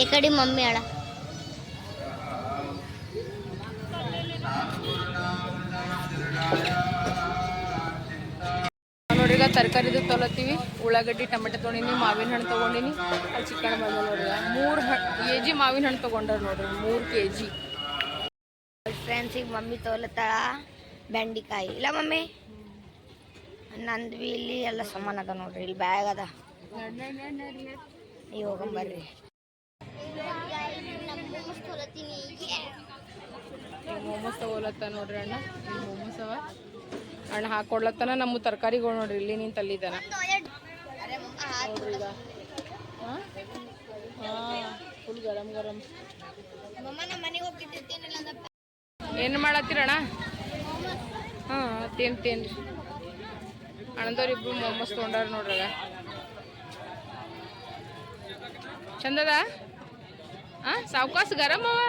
ಈ ಕಡೆ ಮಮ್ಮಿ ಅಳ. ನೋಡ್ರಿ ಈಗ ತರಕಾರಿದು ತೊಲತ್ತೀವಿ. ಉಳ್ಳಾಗಡ್ಡಿ ಟೊಮೆಟೊ ತೊಗೊಂಡಿನಿ ಮಾವಿನ ಹಣ್ಣು ತೊಗೊಂಡಿನಿ. ಅಲ್ಲಿ ಚಿಕನ್ ಬಂದ ನೋಡ್ರಿ ಮೂರು ಕೆ ಜಿ ಮಾವಿನ ಹಣ್ಣು ತೊಗೊಂಡ್ರ ನೋಡ್ರಿ ಮೂರು ಕೆ ಜಿ ಫ್ರೆಂಡ್ಸ್ ಈಗ ಮಮ್ಮಿ ತೊಲತ್ತಾಳ ಬೆಂಡಿಕಾಯಿ. ಇಲ್ಲ ಮಮ್ಮಿ? ನಂದು ಬಿ ಇಲ್ಲಿ ಎಲ್ಲ ಸಮಾನ ಅದ ನೋಡ್ರಿ ಇಲ್ಲಿ ಬ್ಯಾಗ್ ಅದ. ನೀವು ಹೋಗಂಬರ್ರಿ ಈಗ ಮೋಮೋಸ್ ನೋಡ್ರಿ ಅಣ್ಣ. ಇಲ್ಲಿ ಮೋಮೋಸ್ ಅವ. ಅಣ್ಣ ಹಾಕೊಡ್ಲತ್ತನ ನಮ್ಮ ತರಕಾರಿಗಳು ನೋಡ್ರಿ, ಇಲ್ಲಿ ನಿಂತ ಅಲ್ಲಿದ್ದಾನ ನೋಡ್ರಿ ಫುಲ್ ಗರಂ ಗರಂ. ಏನು ಮಾಡತ್ತೀರಣ್ಣ ಹಾಂ, ತಿನ್, ತಿನ್ರಿ. ಅಣ್ಣದವ್ರು ಇಬ್ರು ಮೊಮ್ಮಸ್ ತೊಗೊಂಡಾರ ನೋಡ್ರಾಗ. ಚಂದದ? ಹಾಂ ಸಾವ್ಕಾಸ ಗರಂ ಅವ.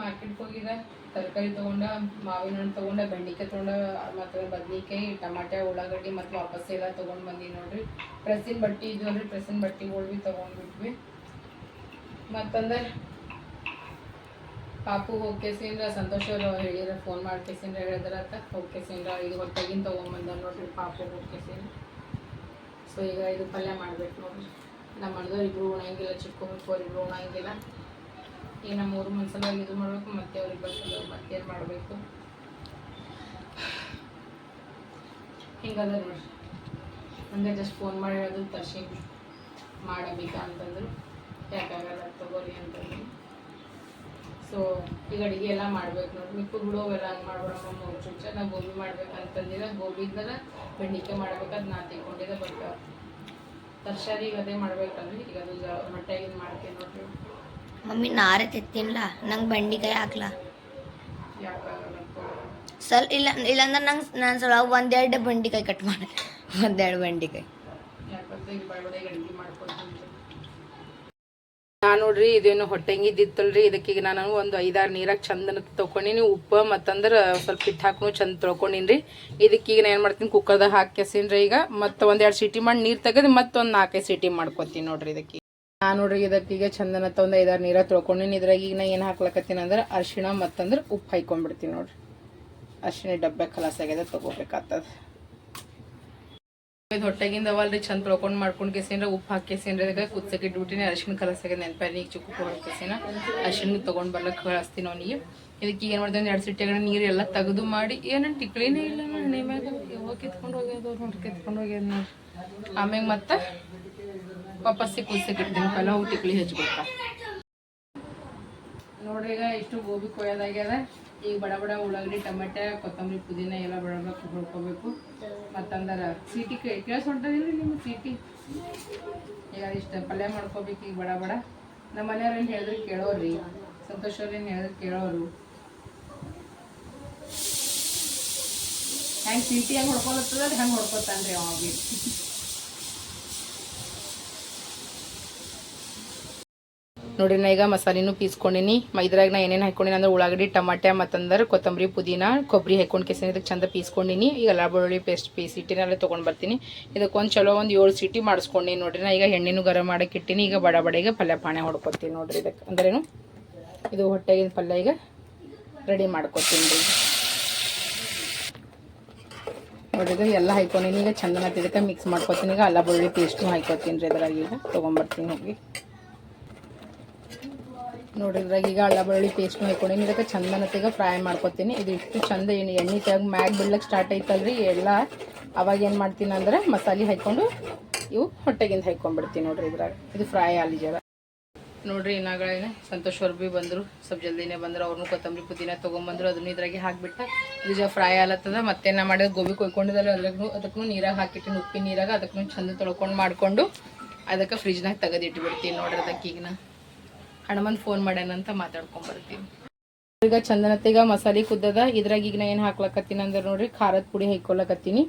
ಮಾರ್ಕೆಟ್ಗೆ ಹೋಗಿದ, ತರಕಾರಿ ತೊಗೊಂಡ, ಮಾವಿನ ಹಣ್ಣು ತೊಗೊಂಡ, ಬೆಂಡಿಕಾಯಿ ತೊಗೊಂಡ, ಮತ್ತು ಬದ್ನಿಕಾಯಿ, ಟಮಾಟೆ, ಉಳ್ಳಾಗಡ್ಡಿ ಮತ್ತು ವಾಪಸ್ ಎಲ್ಲ ತೊಗೊಂಡು ಬಂದೀನಿ ನೋಡ್ರಿ. ಪ್ರೆಸ್ಸಿನ ಬಟ್ಟೆ ಅಂದ್ರೆ ಪ್ರೆಸ್ಸಿನ ಬಟ್ಟೆಗಳು ಭೀ ತೊಗೊಂಡ್ಬಿಟ್ವಿ ಮತ್ತಂದ್ರೆ ಪಾಪು ಹೋಗ್ಕೇಸಿಂದ್ರ, ಸಂತೋಷ್ ಅವರು ಹೇಳಿರ ಫೋನ್ ಮಾಡ್ಕೇಸಿಂದ್ರ ಹೇಳಿದ್ರತ್ತ ಹೋಗ್ಕೇಸಿಂದ್ರ ಇದು ಹೊಟ್ಟೆಗಿಂತ ತೊಗೊಂಬಂದ ನೋಡ್ರಿ ಪಾಪು ಹೋಗ್ಕೇಸಿಂದ್ರ. ಸೊ ಈಗ ಇದು ಪಲ್ಯ ಮಾಡ್ಬೇಕು ನೋಡ್ರಿ. ನಮ್ಮ ಅಣ್ಣದವ್ರು ಇಬ್ಬರು ಉಣಂಗಿಲ್ಲ ಚಿಕ್ಕೋಬೇಕು ಅವ್ರಿಬ್ರು ಉಣಂಗಿಲ್ಲ. ಈಗ ನಮ್ಮ ಊರು ಮನ್ಸಲವಾಗಿ ಇದು ಮಾಡಬೇಕು, ಮತ್ತೆ ಅವ್ರಿಗೆ ಮತ್ತೆ ಮತ್ತೇನು ಮಾಡಬೇಕು. ಹಿಂಗದ ನೋಡ್ರಿ ಹಂಗೆ ಜಸ್ಟ್ ಫೋನ್ ಮಾಡಿ ಹೇಳೋದು, ತರ್ಸಿ ಮಾಡಬೇಕಾ ಅಂತಂದ್ರು. ಯಾಕಾಗಲ್ಲ ತಗೋರಿ ಅಂತಂದ್ರು. ಸೊ ಈಗ ಅಡುಗೆ ಎಲ್ಲ ಮಾಡ್ಬೇಕು ನೋಡಿ ಮಿಕ್ಕು ಬಿಡೋವೆಲ್ಲ ಹಂಗೆ ಮಾಡ್ಬಿಡಮ್ಮ, ಮೂರು ಚುಚ್ಚ. ನಾ ಗೋಬಿ ಮಾಡ್ಬೇಕಂತಂದಿರ ಗೋಬಿ ಇದ್ರೆ ಬೆಂಡಿಕಾಯಿ ಮಾಡ್ಬೇಕಾದ್ ನಾ ತಿಳ್ಕೊಂಡಿದ್ದೆ ಬಟ್ ತರ್ಸಾರಿ ಈಗ ಅದೇ ಮಾಡ್ಬೇಕಲ್ರಿ ಈಗ ಅದು ಮಟ್ಟಾಗಿದ್ದು ಮಾಡ್ತೀನಿ ನೋಡ್ರಿ. ಮಮ್ಮಿ ನಾರೇ ತೆತ್ತಿನ್ಲ? ನಂಗೆ ಬಂಡಿಕಾಯಿ ಹಾಕ್ಲಾ? ಯಾಕಾಗಲ್ಲ ಸಲ್ ಇಲ್ಲ ಇಲ್ಲಾಂದ್ರೆ ನಂಗೆ ನಾನು ಸಲ ಒಂದೆರಡು ಬಂಡಿಕಾಯಿ ಕಟ್ ಮಾಡಿ ಒಂದೆರಡು ಬಂಡಿಕಾಯಿ. ಯಾಕಂದ್ರೆ ಈಗ ಬಡಬಡ ಅಡುಗೆ ಮಾಡ್ಕೊತೀನಿ ನಾನು ನೋಡ್ರಿ, ಇದೇನು ಹೊಟ್ಟೆಂಗಿದ್ದಿತ್ತಲ್ರಿ, ಇದಕ್ಕೆ ನಾನು ಒಂದು ಐದಾರು ನೀರಾಗ ಚಂದನ ತೊಗೊಂಡಿನಿ, ಉಪ್ಪು ಮತ್ತಂದ್ರೆ ಸ್ವಲ್ಪ ಹಿಟ್ಟು ಹಾಕು ಚಂದ ತೊಳ್ಕೊಂಡಿನಿ ಇದಕ್ಕೆ ಈಗ ನಾನು ಏನು ಮಾಡ್ತೀನಿ, ಕುಕ್ಕರ್ದಾಗ ಹಾಕಿ ರೀ ಈಗ. ಮತ್ತು ಒಂದೆರಡು ಸೀಟಿ ಮಾಡಿ ನೀರು ತೆಗೆದು ಮತ್ತೊಂದು ನಾಲ್ಕೈದು ಸೀಟಿ ಮಾಡ್ಕೊತೀನಿ ನೋಡ್ರಿ ಇದಕ್ಕೆ. ನಾನು ನೋಡ್ರಿ ಇದಕ್ಕೆ ಈಗ ಚಂದನ ಒಂದು ಐದಾರು ನೀರಾಗ ತೊಳ್ಕೊಂಡಿನಿ. ಇದ್ರಾಗ ಈಗ ನಾ ಏನು ಹಾಕ್ಲಕತ್ತೀನಿ ಅಂದ್ರೆ ಅರಿಶಿಣ ಮತ್ತಂದ್ರೆ ಉಪ್ಪು ಹಾಕೊಂಡ್ಬಿಡ್ತೀನಿ ನೋಡ್ರಿ. ಅರಿಶಿಣ ಡಬ್ಬೆ ಖಲಾಸ್ ತೊಗೋಬೇಕಾಗ್ತದೆ ತೊಗೋಬೇಕಾಗ್ತದ. ಇದು ಹೊಟ್ಟೆಗಿಂದ ಅವಲ್ರಿ ಚಂದ ತೊಳ್ಕೊಂಡು ಮಾಡ್ಕೊಂಡು ಕೇಸೇನ್ರ, ಉಪ್ಪು ಹಾಕಿ ಕೇಸೇನ್ರ ಇದಕ್ಕೆ ಕುದ್ಸಕ್ಕೆ ಇಟ್ಬಿಟ್ಟಿನಿ ಅರಿಶಿನ ಕಲಸಾಗ ನೆನಪಾರಿ ಈಗ ಚುಕ್ಕು ಹಾಕಿಸಿನ ಅರಿಶಿನ ತೊಗೊಂಡು ಬರ್ಲಕ್ಕೆ ಕಳಿಸ್ತೀನಿ ಅವನಿಗೆ. ಇದಕ್ಕೆ ಏನು ಮಾಡ್ದೆ ಎರಡು ಸಿಟ್ಟಿಯಾಗ ನೀರು ಎಲ್ಲ ತೆಗೆದು ಮಾಡಿ ಏನಂತ ಟಿಕ್ಳಿನೇ ಇಲ್ಲ ನಾನು ಮ್ಯಾಗ. ಯಾವಾಗ ಕಿತ್ಕೊಂಡು ಹೋಗ್ಯದ ನೋಡಿ ಕಿತ್ಕೊಂಡು ಹೋಗ್ಯದ ನೋಡಿ ಆಮ್ಯಾಗ ಮತ್ತೆ ವಾಪಸ್ಸಿ ಕುದ್ಸಕ್ಕೆ ಇಡ್ತೀನಿ, ಪಲಾವ್ ಟಿಕ್ಲಿ ಹಚ್ಬೇಕಾ ನೋಡ್ರಿ ಈಗ ಇಷ್ಟು ಗೋಬಿ ಕೊಯ್ಯೋದಾಗ್ಯದ ಈಗ ಬಡ ಬಡ ಉಳ್ಳಾಗಡ್ಡಿ, ಟೊಮೆಟೊ, ಕೊತ್ತಂಬರಿ, ಪುದೀನ ಎಲ್ಲ ಬಡ ಬಡ ಹುಡ್ಕೋಬೇಕು ಮತ್ತಂದ್ರೆ ಸೀಟಿ ಕೇಳಿಸ್ ಹೊಂಟದಿಲ್ಲ ನಿಮ್ಮ ಸೀಟಿ? ಈಗ ಇಷ್ಟು ಪಲ್ಯ ಮಾಡ್ಕೋಬೇಕು ಈಗ ಬಡ ಬಡ. ನಮ್ಮ ಮನೆಯವ್ರು ಏನು ಹೇಳಿದ್ರೆ ಕೇಳೋರಿ ಸಂತೋಷ್ ಅವ್ರೇನು ಹೇಳಿದ್ರೆ ಕೇಳೋರು. ಹೆಂಗೆ ಸೀಟಿ ಹೆಂಗೆ ಹೊಡ್ಕೊಳತ್ತದ ಹೆಂಗೆ ಹೊಡ್ಕೊತಾನ್ರಿ ರೀ ಬಿ ನೋಡಿ ನಾ ಈಗ ಮಸಾಲೆನೂ ಪೀಸ್ಕೊಂಡಿನಿ. ಇದ್ರಾಗ ನಾ ಏನೇನು ಹಾಕೊಂಡಿನಿ ಅಂದ್ರೆ ಉಳ್ಳಾಗಡ್ಡಿ, ಟಮಾಟೆ, ಮತ್ತಂದ್ರೆ, ಕೊತ್ತಂಬರಿ, ಪುದೀನ, ಕೊಬ್ಬರಿ ಹಾಕೊಂಡು ಕೆಸಿನ ಇದಕ್ಕೆ ಚಂದ ಪೀಸ್ಕೊಂಡಿನಿ. ಈಗ ಎಲ್ಲ ಬೆಳ್ಳುಳ್ಳಿ ಪೇಸ್ಟ್ ಪೀಸ್ ಇಟ್ಟಿನಲ್ಲೇ ತೊಗೊಂಡು ಬರ್ತೀನಿ. ಇದಕ್ಕೆ ಒಂದು ಚಲೋ ಒಂದು ಏಳು ಸೀಟಿ ಮಾಡಿಸ್ಕೊಂಡಿನಿ ನೋಡ್ರಿ. ನಾ ಈಗ ಎಣ್ಣೆನೂ ಗರಂ ಮಾಡಕ್ಕೆ ಇಟ್ಟಿನಿ. ಈಗ ಬಡ ಬಡ ಪಲ್ಯ ಪಾಣೆ ಹೊಡ್ಕೊತೀನಿ ನೋಡ್ರಿ ಇದಕ್ಕೆ ಅಂದ್ರೇನು? ಇದು ಹೊಟ್ಟೆಗಿನ ಪಲ್ಯ ಈಗ ರೆಡಿ ಮಾಡ್ಕೊತೀನಿ ರೀ. ನೋಡಿದ್ರೆ ಎಲ್ಲ ಹಾಕೊಂಡಿನಿ. ಈಗ ಚಂದನ ಇದಕ್ಕೆ ಮಿಕ್ಸ್ ಮಾಡ್ಕೊತೀನಿ. ಈಗ ಅಲ್ಲ ಬೆಳ್ಳುಳ್ಳಿ ಪೇಸ್ಟು ಹಾಕೊತೀನಿ ರೀ ಇದ್ರಾಗ ಈಗ. ತೊಗೊಂಬರ್ತೀನಿ ಹೋಗಿ. ನೋಡ್ರಿ, ಇದ್ರಾಗ ಈಗ ಅಳ್ಳ ಬೆಳ್ಳುಳ್ಳಿ ಪೇಸ್ಟ್ನು ಹಾಕೊಂಡಿನಿ ಇದಕ್ಕೆ ತೆಗ ಫ್ರೈ ಮಾಡ್ಕೊತೀನಿ. ಇದು ಇಷ್ಟು ಚಂದ ಏನು ಎಣ್ಣೆ ತೆಗ್ ಮ್ಯಾಗ್ ಬಿಡ್ಲಕ್ಕೆ ಸ್ಟಾರ್ಟ್ ಐತಲ್ರಿ. ಎಲ್ಲ ಅವಾಗ ಏನು ಮಾಡ್ತೀನಿ ಅಂದ್ರೆ ಮಸಾಲೆ ಹಾಕ್ಕೊಂಡು ಇವು ಹೊಟ್ಟೆಗಿಂದ ಹಾಕ್ಕೊಂಡ್ಬಿಡ್ತೀನಿ ನೋಡ್ರಿ ಇದ್ರಾಗ. ಇದು ಫ್ರೈ ಆಲಿ ಜರ. ನೋಡ್ರಿ ಇನ್ನಾಗಳೇನೆ ಸಂತೋಷ್ ಅವ್ರು ಭೀ ಬಂದರು, ಸ್ವಲ್ಪ ಜಲ್ದಿನೇ ಬಂದರು, ಅವ್ರನ್ನೂ ಕೊತ್ತಂಬರಿ ಪುದೀನ ತೊಗೊಂಬಂದ್ರು, ಅದನ್ನು ಇದ್ರಾಗೆ ಹಾಕ್ಬಿಟ್ಟ ಇದು ಜ ಫ್ರೈ ಆಲತ್ತದ. ಮತ್ತೆ ನಾ ಮಾಡಿದ ಗೋಬಿ ಕೊಯ್ಕೊಂಡಿದ್ದಾರೆ. ಅದ್ರಾಗೂ, ಅದಕ್ಕೂ ನೀರಾಗ ಹಾಕಿಟ್ಟಿನ. ಉಪ್ಪಿನ ನೀರಾಗ ಅದಕ್ಕೂ ಚಂದ ತೊಳ್ಕೊಂಡು ಮಾಡಿಕೊಂಡು ಅದಕ್ಕೆ ಫ್ರಿಜ್ನಾಗ ತೆಗೆದಿಟ್ಬಿಡ್ತೀನಿ ನೋಡ್ರಿ ಅದಕ್ಕೆ ಈಗ ನಾ ಹನುಮಂತ್ ಫೋನ್ ಮಾಡ್ಯಾನಂತ ಮಾತಾಡ್ಕೊಂಡ್ ಬರ್ತೀನಿ. ಈಗ ಚಂದನತ್ತೀಗ ಮಸಾಲೆ ಕುದ್ದದ, ಇದ್ರಾಗ ಈಗ ನಾ ಏನು ಹಾಕ್ಲಕತ್ತೀನಿ ಅಂದ್ರೆ ನೋಡ್ರಿ ಖಾರದ ಪುಡಿ ಹಾಕೊಳಕತ್ತೀನಿ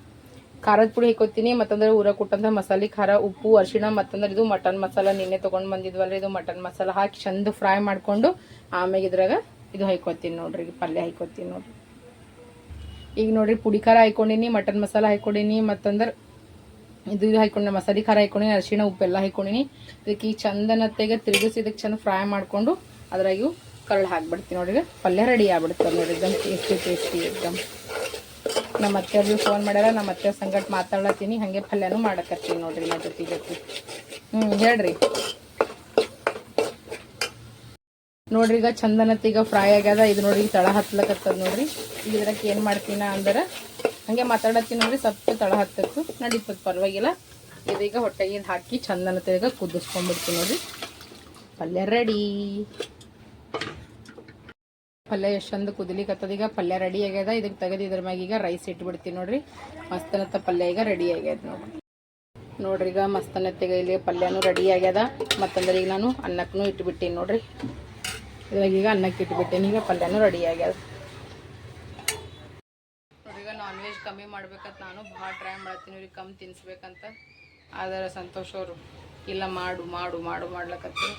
ಖಾರದ ಪುಡಿ ಹಾಕೋತೀನಿ ಮತ್ತಂದ್ರೆ ಊರ ಕೊಟ್ಟಂತ ಮಸಾಲೆ ಖಾರ, ಉಪ್ಪು, ಅರಿಶಿಣ, ಮತ್ತಂದ್ರೆ ಇದು ಮಟನ್ ಮಸಾಲ ನಿನ್ನೆ ತೊಗೊಂಡು ಬಂದಿದ್ವಲ್ಲ ಇದು ಮಟನ್ ಮಸಾಲ ಹಾಕಿ ಚಂದ ಫ್ರೈ ಮಾಡ್ಕೊಂಡು ಆಮೇಲೆ ಇದ್ರಾಗ ಇದು ಹಾಕೋತೀನಿ ನೋಡ್ರಿ, ಪಲ್ಯ ಹಾಕೋತೀನಿ ನೋಡ್ರಿ. ಈಗ ನೋಡ್ರಿ ಪುಡಿ ಖಾರ ಹಾಕೊಂಡಿನಿ ಮಟನ್ ಮಸಾಲ ಹಾಕೊಂಡಿನಿ ಮತ್ತಂದ್ರೆ ಇದು ಇದು ಹಾಕ್ಕೊಂಡಿನಿ ಮಸಾಲೆ ಖಾರ ಹಾಕ್ಕೊಂಡಿನಿ ಅರಿಶಿಣ ಉಪ್ಪೆಲ್ಲ ಹಾಕೊಂಡಿನಿ ಇದಕ್ಕೆ ಈ ಚಂದನತೆಗೆ ತಿರುಗಿಸಿ ಇದಕ್ಕೆ ಚೆಂದ ಫ್ರೈ ಮಾಡಿಕೊಂಡು ಅದ್ರಾಗಿಯೂ ಕರಳು ಹಾಕ್ಬಿಡ್ತೀನಿ ನೋಡಿರಿ. ಪಲ್ಯ ರೆಡಿ ಆಗ್ಬಿಡ್ತಾರೆ ನೋಡಿ ಎಕ್ದಮ್ ಟೇಸ್ಟಿ ಟೇಸ್ಟಿ ಎಕ್ದಮ್. ನಮ್ಮ ಅತ್ತೆಯವ್ರಿಗೆ ಫೋನ್ ಮಾಡ್ಯಾರ, ನಮ್ಮ ಅತ್ತೆ ಸಂಗಟ್ ಮಾತಾಡ್ಲತ್ತೀನಿ. ಹಂಗೆ ಪಲ್ಯನೂ ಮಾಡಕತ್ತೀನಿ ನೋಡ್ರಿ ನನ್ನ ಜೊತೆ ಜೊತೆ. ಹ್ಞೂ ಹೇಳ್ರಿ. ನೋಡ್ರಿ ಈಗ ಚಂದನತ್ತೀಗ ಫ್ರೈ ಆಗ್ಯದ. ಇದು ನೋಡ್ರಿ ತಳ ಹತ್ಲಕತ್ತದ ನೋಡ್ರಿ. ಇದ್ರಾಗ ಏನು ಮಾಡ್ತೀನಿ ಅಂದ್ರೆ ಹಂಗೆ ಮಾತಾಡತ್ತೀನಿ ಸ್ವಲ್ಪ ತಳ ಹತ್ತತ್ತು ನಡೀತದ ಪರವಾಗಿಲ್ಲ. ಇದೀಗ ಹೊಟ್ಟೆಗೆ ಹಾಕಿ ಚಂದನತ್ ಈಗ ಕುದಿಸ್ಕೊಂಡ್ಬಿಡ್ತೀನಿ ನೋಡ್ರಿ ಪಲ್ಯ ರೆಡಿ. ಪಲ್ಯ ಎಷ್ಟು ಚಂದ ಕುದಿಲಿಕತ್ತದ. ಈಗ ಪಲ್ಯ ರೆಡಿ ಆಗ್ಯದ. ಇದಕ್ಕೆ ತೆಗೆದು ಇದ್ರ ಮ್ಯಾಗ ಈಗ ರೈಸ್ ಇಟ್ಬಿಡ್ತೀನಿ ನೋಡ್ರಿ. ಮಸ್ತನತ್ತ ಪಲ್ಯ ಈಗ ರೆಡಿ ಆಗ್ಯದ ನೋಡ್ರಿ. ನೋಡ್ರಿ ಈಗ ಮಸ್ತನತ್ತೆಗೆ ಇಲ್ಲಿ ಪಲ್ಯನೂ ರೆಡಿ ಆಗ್ಯದ. ಮತ್ತಂದ್ರೆ ಈಗ ನಾನು ಅನ್ನಕ್ಕೂ ಇಟ್ಬಿಟ್ಟೀನಿ ನೋಡ್ರಿ. ಇದ್ರಾಗ ಈಗ ಅನ್ನಕ್ಕೆ ಇಟ್ಬಿಟ್ಟೀನಿ. ಈಗ ಪಲ್ಯನೂ ರೆಡಿ ಆಗ್ಯದ ನೋಡ್ರಿ ಈಗ ನಾನ್ ವೆಜ್ ಕಮ್ಮಿ ಮಾಡ್ಬೇಕಂತ ನಾನು. ಭಾಳ ಟ್ರೈ ಮಾಡ್ತೀನಿ ಇವ್ರಿಗೆ ಕಮ್ಮಿ ತಿನ್ಸ್ಬೇಕಂತ. ಆದರೆ ಸಂತೋಷ ಅವರು, ಇಲ್ಲ ಮಾಡು ಮಾಡು ಮಾಡು ಮಾಡ್ಲಕತ್ತು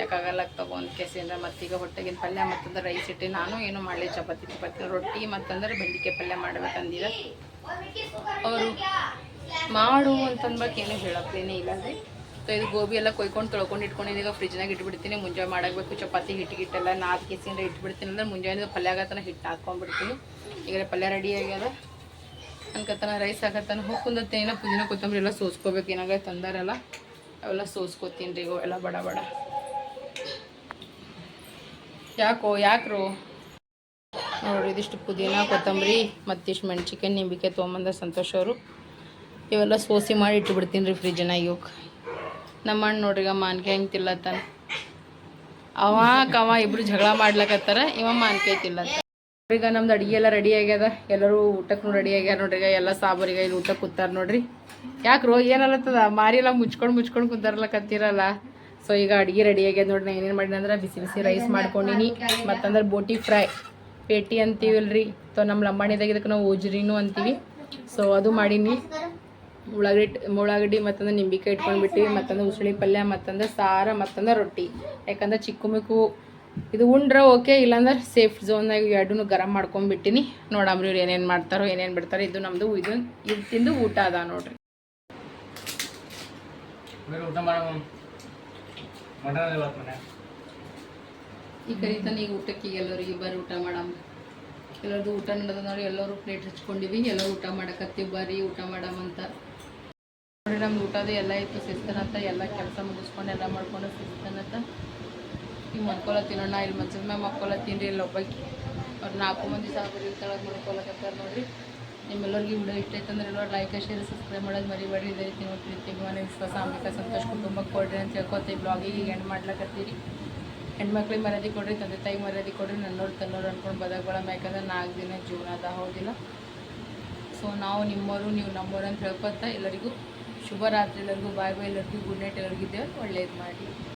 ಯಾಕಾಗಲ್ಲ ತಗೊಂಡು ಕೆಸಿಂದ ಮತ್ತೀಗ ಹೊಟ್ಟೆಗಿನ ಪಲ್ಯ ಮತ್ತಂದ್ರೆ ರೈಸ್ ಇಟ್ಟು ನಾನು ಏನು ಮಾಡಲಿ, ಚಪಾತಿ ಚಪಾತಿ, ರೊಟ್ಟಿ ಮತ್ತಂದ್ರೆ ಬೆಂಡಿಕೆ ಪಲ್ಯ ಮಾಡ್ಬೇಕಂದಿದ ಅವರು ಮಾಡು ಅಂತನ್ಬೇಕು, ಏನು ಹೇಳಕ್ಲೇನೆ ಇಲ್ಲ ರೀ. ಸೊ ಇದು ಗೋಬಿ ಎಲ್ಲ ಕೊಯ್ಕೊಂಡು ತೊಳ್ಕೊಂಡು ಇಟ್ಕೊಂಡು ಈಗ ಫ್ರಿಜ್ನಾಗ ಇಟ್ಬಿಡ್ತೀನಿ, ಮುಂಜಾನೆ ಮಾಡಬೇಕು ಚಪಾತಿ ಹಿಟ್ಟು ಗಿಟ್ಟೆಲ್ಲ ನಾಲ್ಕು ಕೆಸಿಂದ ಇಟ್ಬಿಡ್ತೀನಿ ಅಂದ್ರೆ ಮುಂಜಾನೆ ಪಲ್ಯ ಆಗತ್ತನ ಹಿಟ್ಟು ಹಾಕ್ಕೊಂಡ್ಬಿಡ್ತೀನಿ ಈಗ ಪಲ್ಯ ರೆಡಿ ಆಗ್ಯದ. ಅನ್ಕತನ ರೈಸ್ ಹಾಕತ್ತಾನ ಹೋಗಿ ಏನೋ ಪುದೀನ ಕೊತ್ತಂಬರಿ ಎಲ್ಲ ಸೋಸ್ಕೋಬೇಕು ಏನಾಗ ತಂದಾರಲ್ಲ ಅವೆಲ್ಲ ಸೋಸ್ಕೋತೀನಿ ರೀ ಎಲ್ಲ ಬಡ ಬಡ. ಯಾಕೋ, ಯಾಕ್ರೋ? ನೋಡ್ರಿ, ಇದಿಷ್ಟು ಪುದೀನ, ಕೊತ್ತಂಬರಿ, ಮತ್ತಿಷ್ಟು ಮೆಣಸಿಕಾಯಿ ನಿಂಬಿಕಾಯಿ ತೊಗೊಂಬಂದ ಸಂತೋಷ ಅವರು. ಇವೆಲ್ಲ ಸೋಸಿ ಮಾಡಿ ಇಟ್ಬಿಡ್ತೀನಿ ರೀ ಫ್ರಿಜ್ನಾಗ ಇವಕ್ಕೆ ನಮ್ಮ ಅಣ್ಣ ನೋಡ್ರಿ ಈಗ ಮಾನ್ಕಾಯಿ ಹೆಂಗೆ ತಿಲ್ಲತ್ತಾನ ಅವ, ಕವ ಇಬ್ರು ಜಗಳ ಮಾಡ್ಲಕತ್ತಾರ, ಇವ ಮಾನ್ಕಾಯಿ ತಿಲ್ಲತ್ತ ಈಗ ನಮ್ದು ಅಡಿಗೆ ಎಲ್ಲ ರೆಡಿ ಆಗ್ಯದ. ಎಲ್ಲರೂ ಊಟಕ್ಕೂ ರೆಡಿ ಆಗ್ಯಾರ ನೋಡ್ರಿ. ಈಗ ಎಲ್ಲ ಸಾಬರಿಗ ಇಲ್ಲಿ ಊಟ ಕೂತಾರ ನೋಡ್ರಿ. ಯಾಕ್ರೋ ಏನಲ್ಲತ್ತದ ಮಾರಿ ಎಲ್ಲ ಮುಚ್ಕೊಂಡು ಮುಚ್ಕೊಂಡು ಕುಂತಾರಲಕತ್ತಿರಲ್ಲ ಸೊ ಈಗ ಅಡಿಗೆ ರೆಡಿ ಆಗ್ಯದ ನೋಡ್ರಿ. ನಾ ಏನೇನು ಮಾಡಿದೆ ಅಂದ್ರೆ ಬಿಸಿ ಬಿಸಿ ರೈಸ್ ಮಾಡ್ಕೊಂಡಿನಿ. ಮತ್ತಂದ್ರೆ ಬೋಟಿ ಫ್ರೈ ಪೇಟಿ ಅಂತೀವಲ್ರಿ. ಸೊ ನಮ್ಮ ಲಂಬಾಣಿದಾಗ ಇದಕ್ಕೆ ನಾವು ಓಜ್ರಿನೂ ಅಂತೀವಿ. ಸೊ ಅದು ಮಾಡೀನಿ. ಉಳ್ಳಾಗಡ್ಡಿ ಉಳ್ಳಾಗಡ್ಡಿ ಮತ್ತಂದ್ರೆ ನಿಂಬಿಕಾಯಿ ಇಟ್ಕೊಂಡ್ಬಿಟ್ಟಿವಿ ಮತ್ತಂದ್ರೆ ಉಸುಳಿ ಪಲ್ಯ, ಮತ್ತಂದ್ರೆ ಸಾರ, ಮತ್ತಂದ್ರೆ ರೊಟ್ಟಿ. ಯಾಕಂದ್ರೆ ಚಿಕ್ಕ ಮಿಕ್ಕು ಇದು ಉಂಡ್ರೆ ಓಕೆ ಇಲ್ಲಾಂದ್ರೆ ಸೇಫ್ ಝೋನ್ನಾಗ ಎರಡೂ ಗರಂ ಮಾಡ್ಕೊಂಡ್ಬಿಟ್ಟಿನಿ ನೋಡಮ್ರಿ ಇವ್ರು ಏನೇನು ಮಾಡ್ತಾರೋ ಏನೇನು ಬಿಡ್ತಾರೋ ಇದು ನಮ್ಮದು ಇದು ಇದು ತಿಂದು ಊಟ ಅದ ನೋಡ್ರಿ. ಈ ಕರೀತಾನೆ ಈಗ ಊಟಕ್ಕೆ ಎಲ್ಲರಿಗೆ ಬರ್ರಿ ಊಟ ಮಾಡಮ್ ಎಲ್ಲರದು ಊಟ ನಡೆದ ನೋಡಿ ಎಲ್ಲರೂ ಪ್ಲೇಟ್ ಹಚ್ಕೊಂಡಿವಿ. ಎಲ್ಲರೂ ಊಟ ಮಾಡಕತ್ತೀವಿ ಬರ್ರಿ ಊಟ ಮಾಡಮ್ ಅಂತ. ನೋಡಿ ನಮ್ದು ಊಟದ ಎಲ್ಲ ಇತ್ತು ಸಿಸ್ತನತ್ತ ಎಲ್ಲ ಕೆಲಸ ಮುಗಿಸ್ಕೊಂಡು ಎಲ್ಲ ಮಾಡ್ಕೊಂಡು ಶಿಸ್ತನಂತ ಈಗ ಮಲ್ಕೊಲ ತಿನ್ನೋಣ ಇಲ್ಲಿ ಮಂಚದ ಮ್ಯಾಗ ಮಲ್ಕೊಲ ತಿನ್ರಿ ಇಲ್ಲಿ ಅವ್ರು ನಾಲ್ಕು ಮಂದಿ ಸಾಬರಿ ತಳಗೆ ಮಲ್ಕೊಲಕತ್ತಾರ ನೋಡ್ರಿ. ನಿಮ್ಮೆಲ್ಲರಿಗೂ ವಿಡಿಯೋ ಇಷ್ಟ ಆಯ್ತಂದ್ರೆ ನೋಡಿ ಲೈಕ್ ಶೇರ್ ಸಬ್ಸ್ಕ್ರೈಬ್ ಮಾಡೋದು ಮರಿಬೇಡಿ ಇದೇ ರೀತಿ ನೋಡಿ ಅಭಿಮಾನ ವಿಶ್ವಾಸ, ಅಂಬಿಕಾ ಸಂತೋಷ ಕುಟುಂಬಕ್ಕೆ ಕೊಡ್ರಿ ಅಂತ ಹೇಳ್ಕೊತೀವಿ ಬ್ಲಾಗಿಗೆ ಎಂಡ್ ಮಾಡ್ಲಕತ್ತೀರಿ. ಹೆಣ್ಮಕ್ಳಿಗೆ ಮರ್ಯಾದೆ ಕೊಡ್ರಿ, ತಂದೆ ತಾಯಿಗೆ ಮರ್ಯಾದೆ ಕೊಡ್ರಿ. ನನ್ನೋರು, ತನ್ನೋರು ಅನ್ಕೊಂಡು ಬದಕಗಳ ಯಾಕಂದ್ರೆ ನಾಲ್ಕು ದಿನ ಜೀವನ ಅದ ಹೌದಿಲ್ಲ ಸೊ ನಾವು ನಿಮ್ಮವರು ನೀವು ನಮ್ಮೋರು ಅಂತ ಹೇಳ್ಕೊತಾ ಎಲ್ಲರಿಗೂ ಶುಭರಾತ್ರಿ ಎಲ್ಲರಿಗೂ ಬಾಯ್ ಬಾಯ್. ಎಲ್ಲರಿಗೂ ಗುಡ್ ನೈಟ್ ಎಲ್ಲರಿಗೂ ಇದ್ದೇವೆ ಒಳ್ಳೇದು ಮಾಡಿ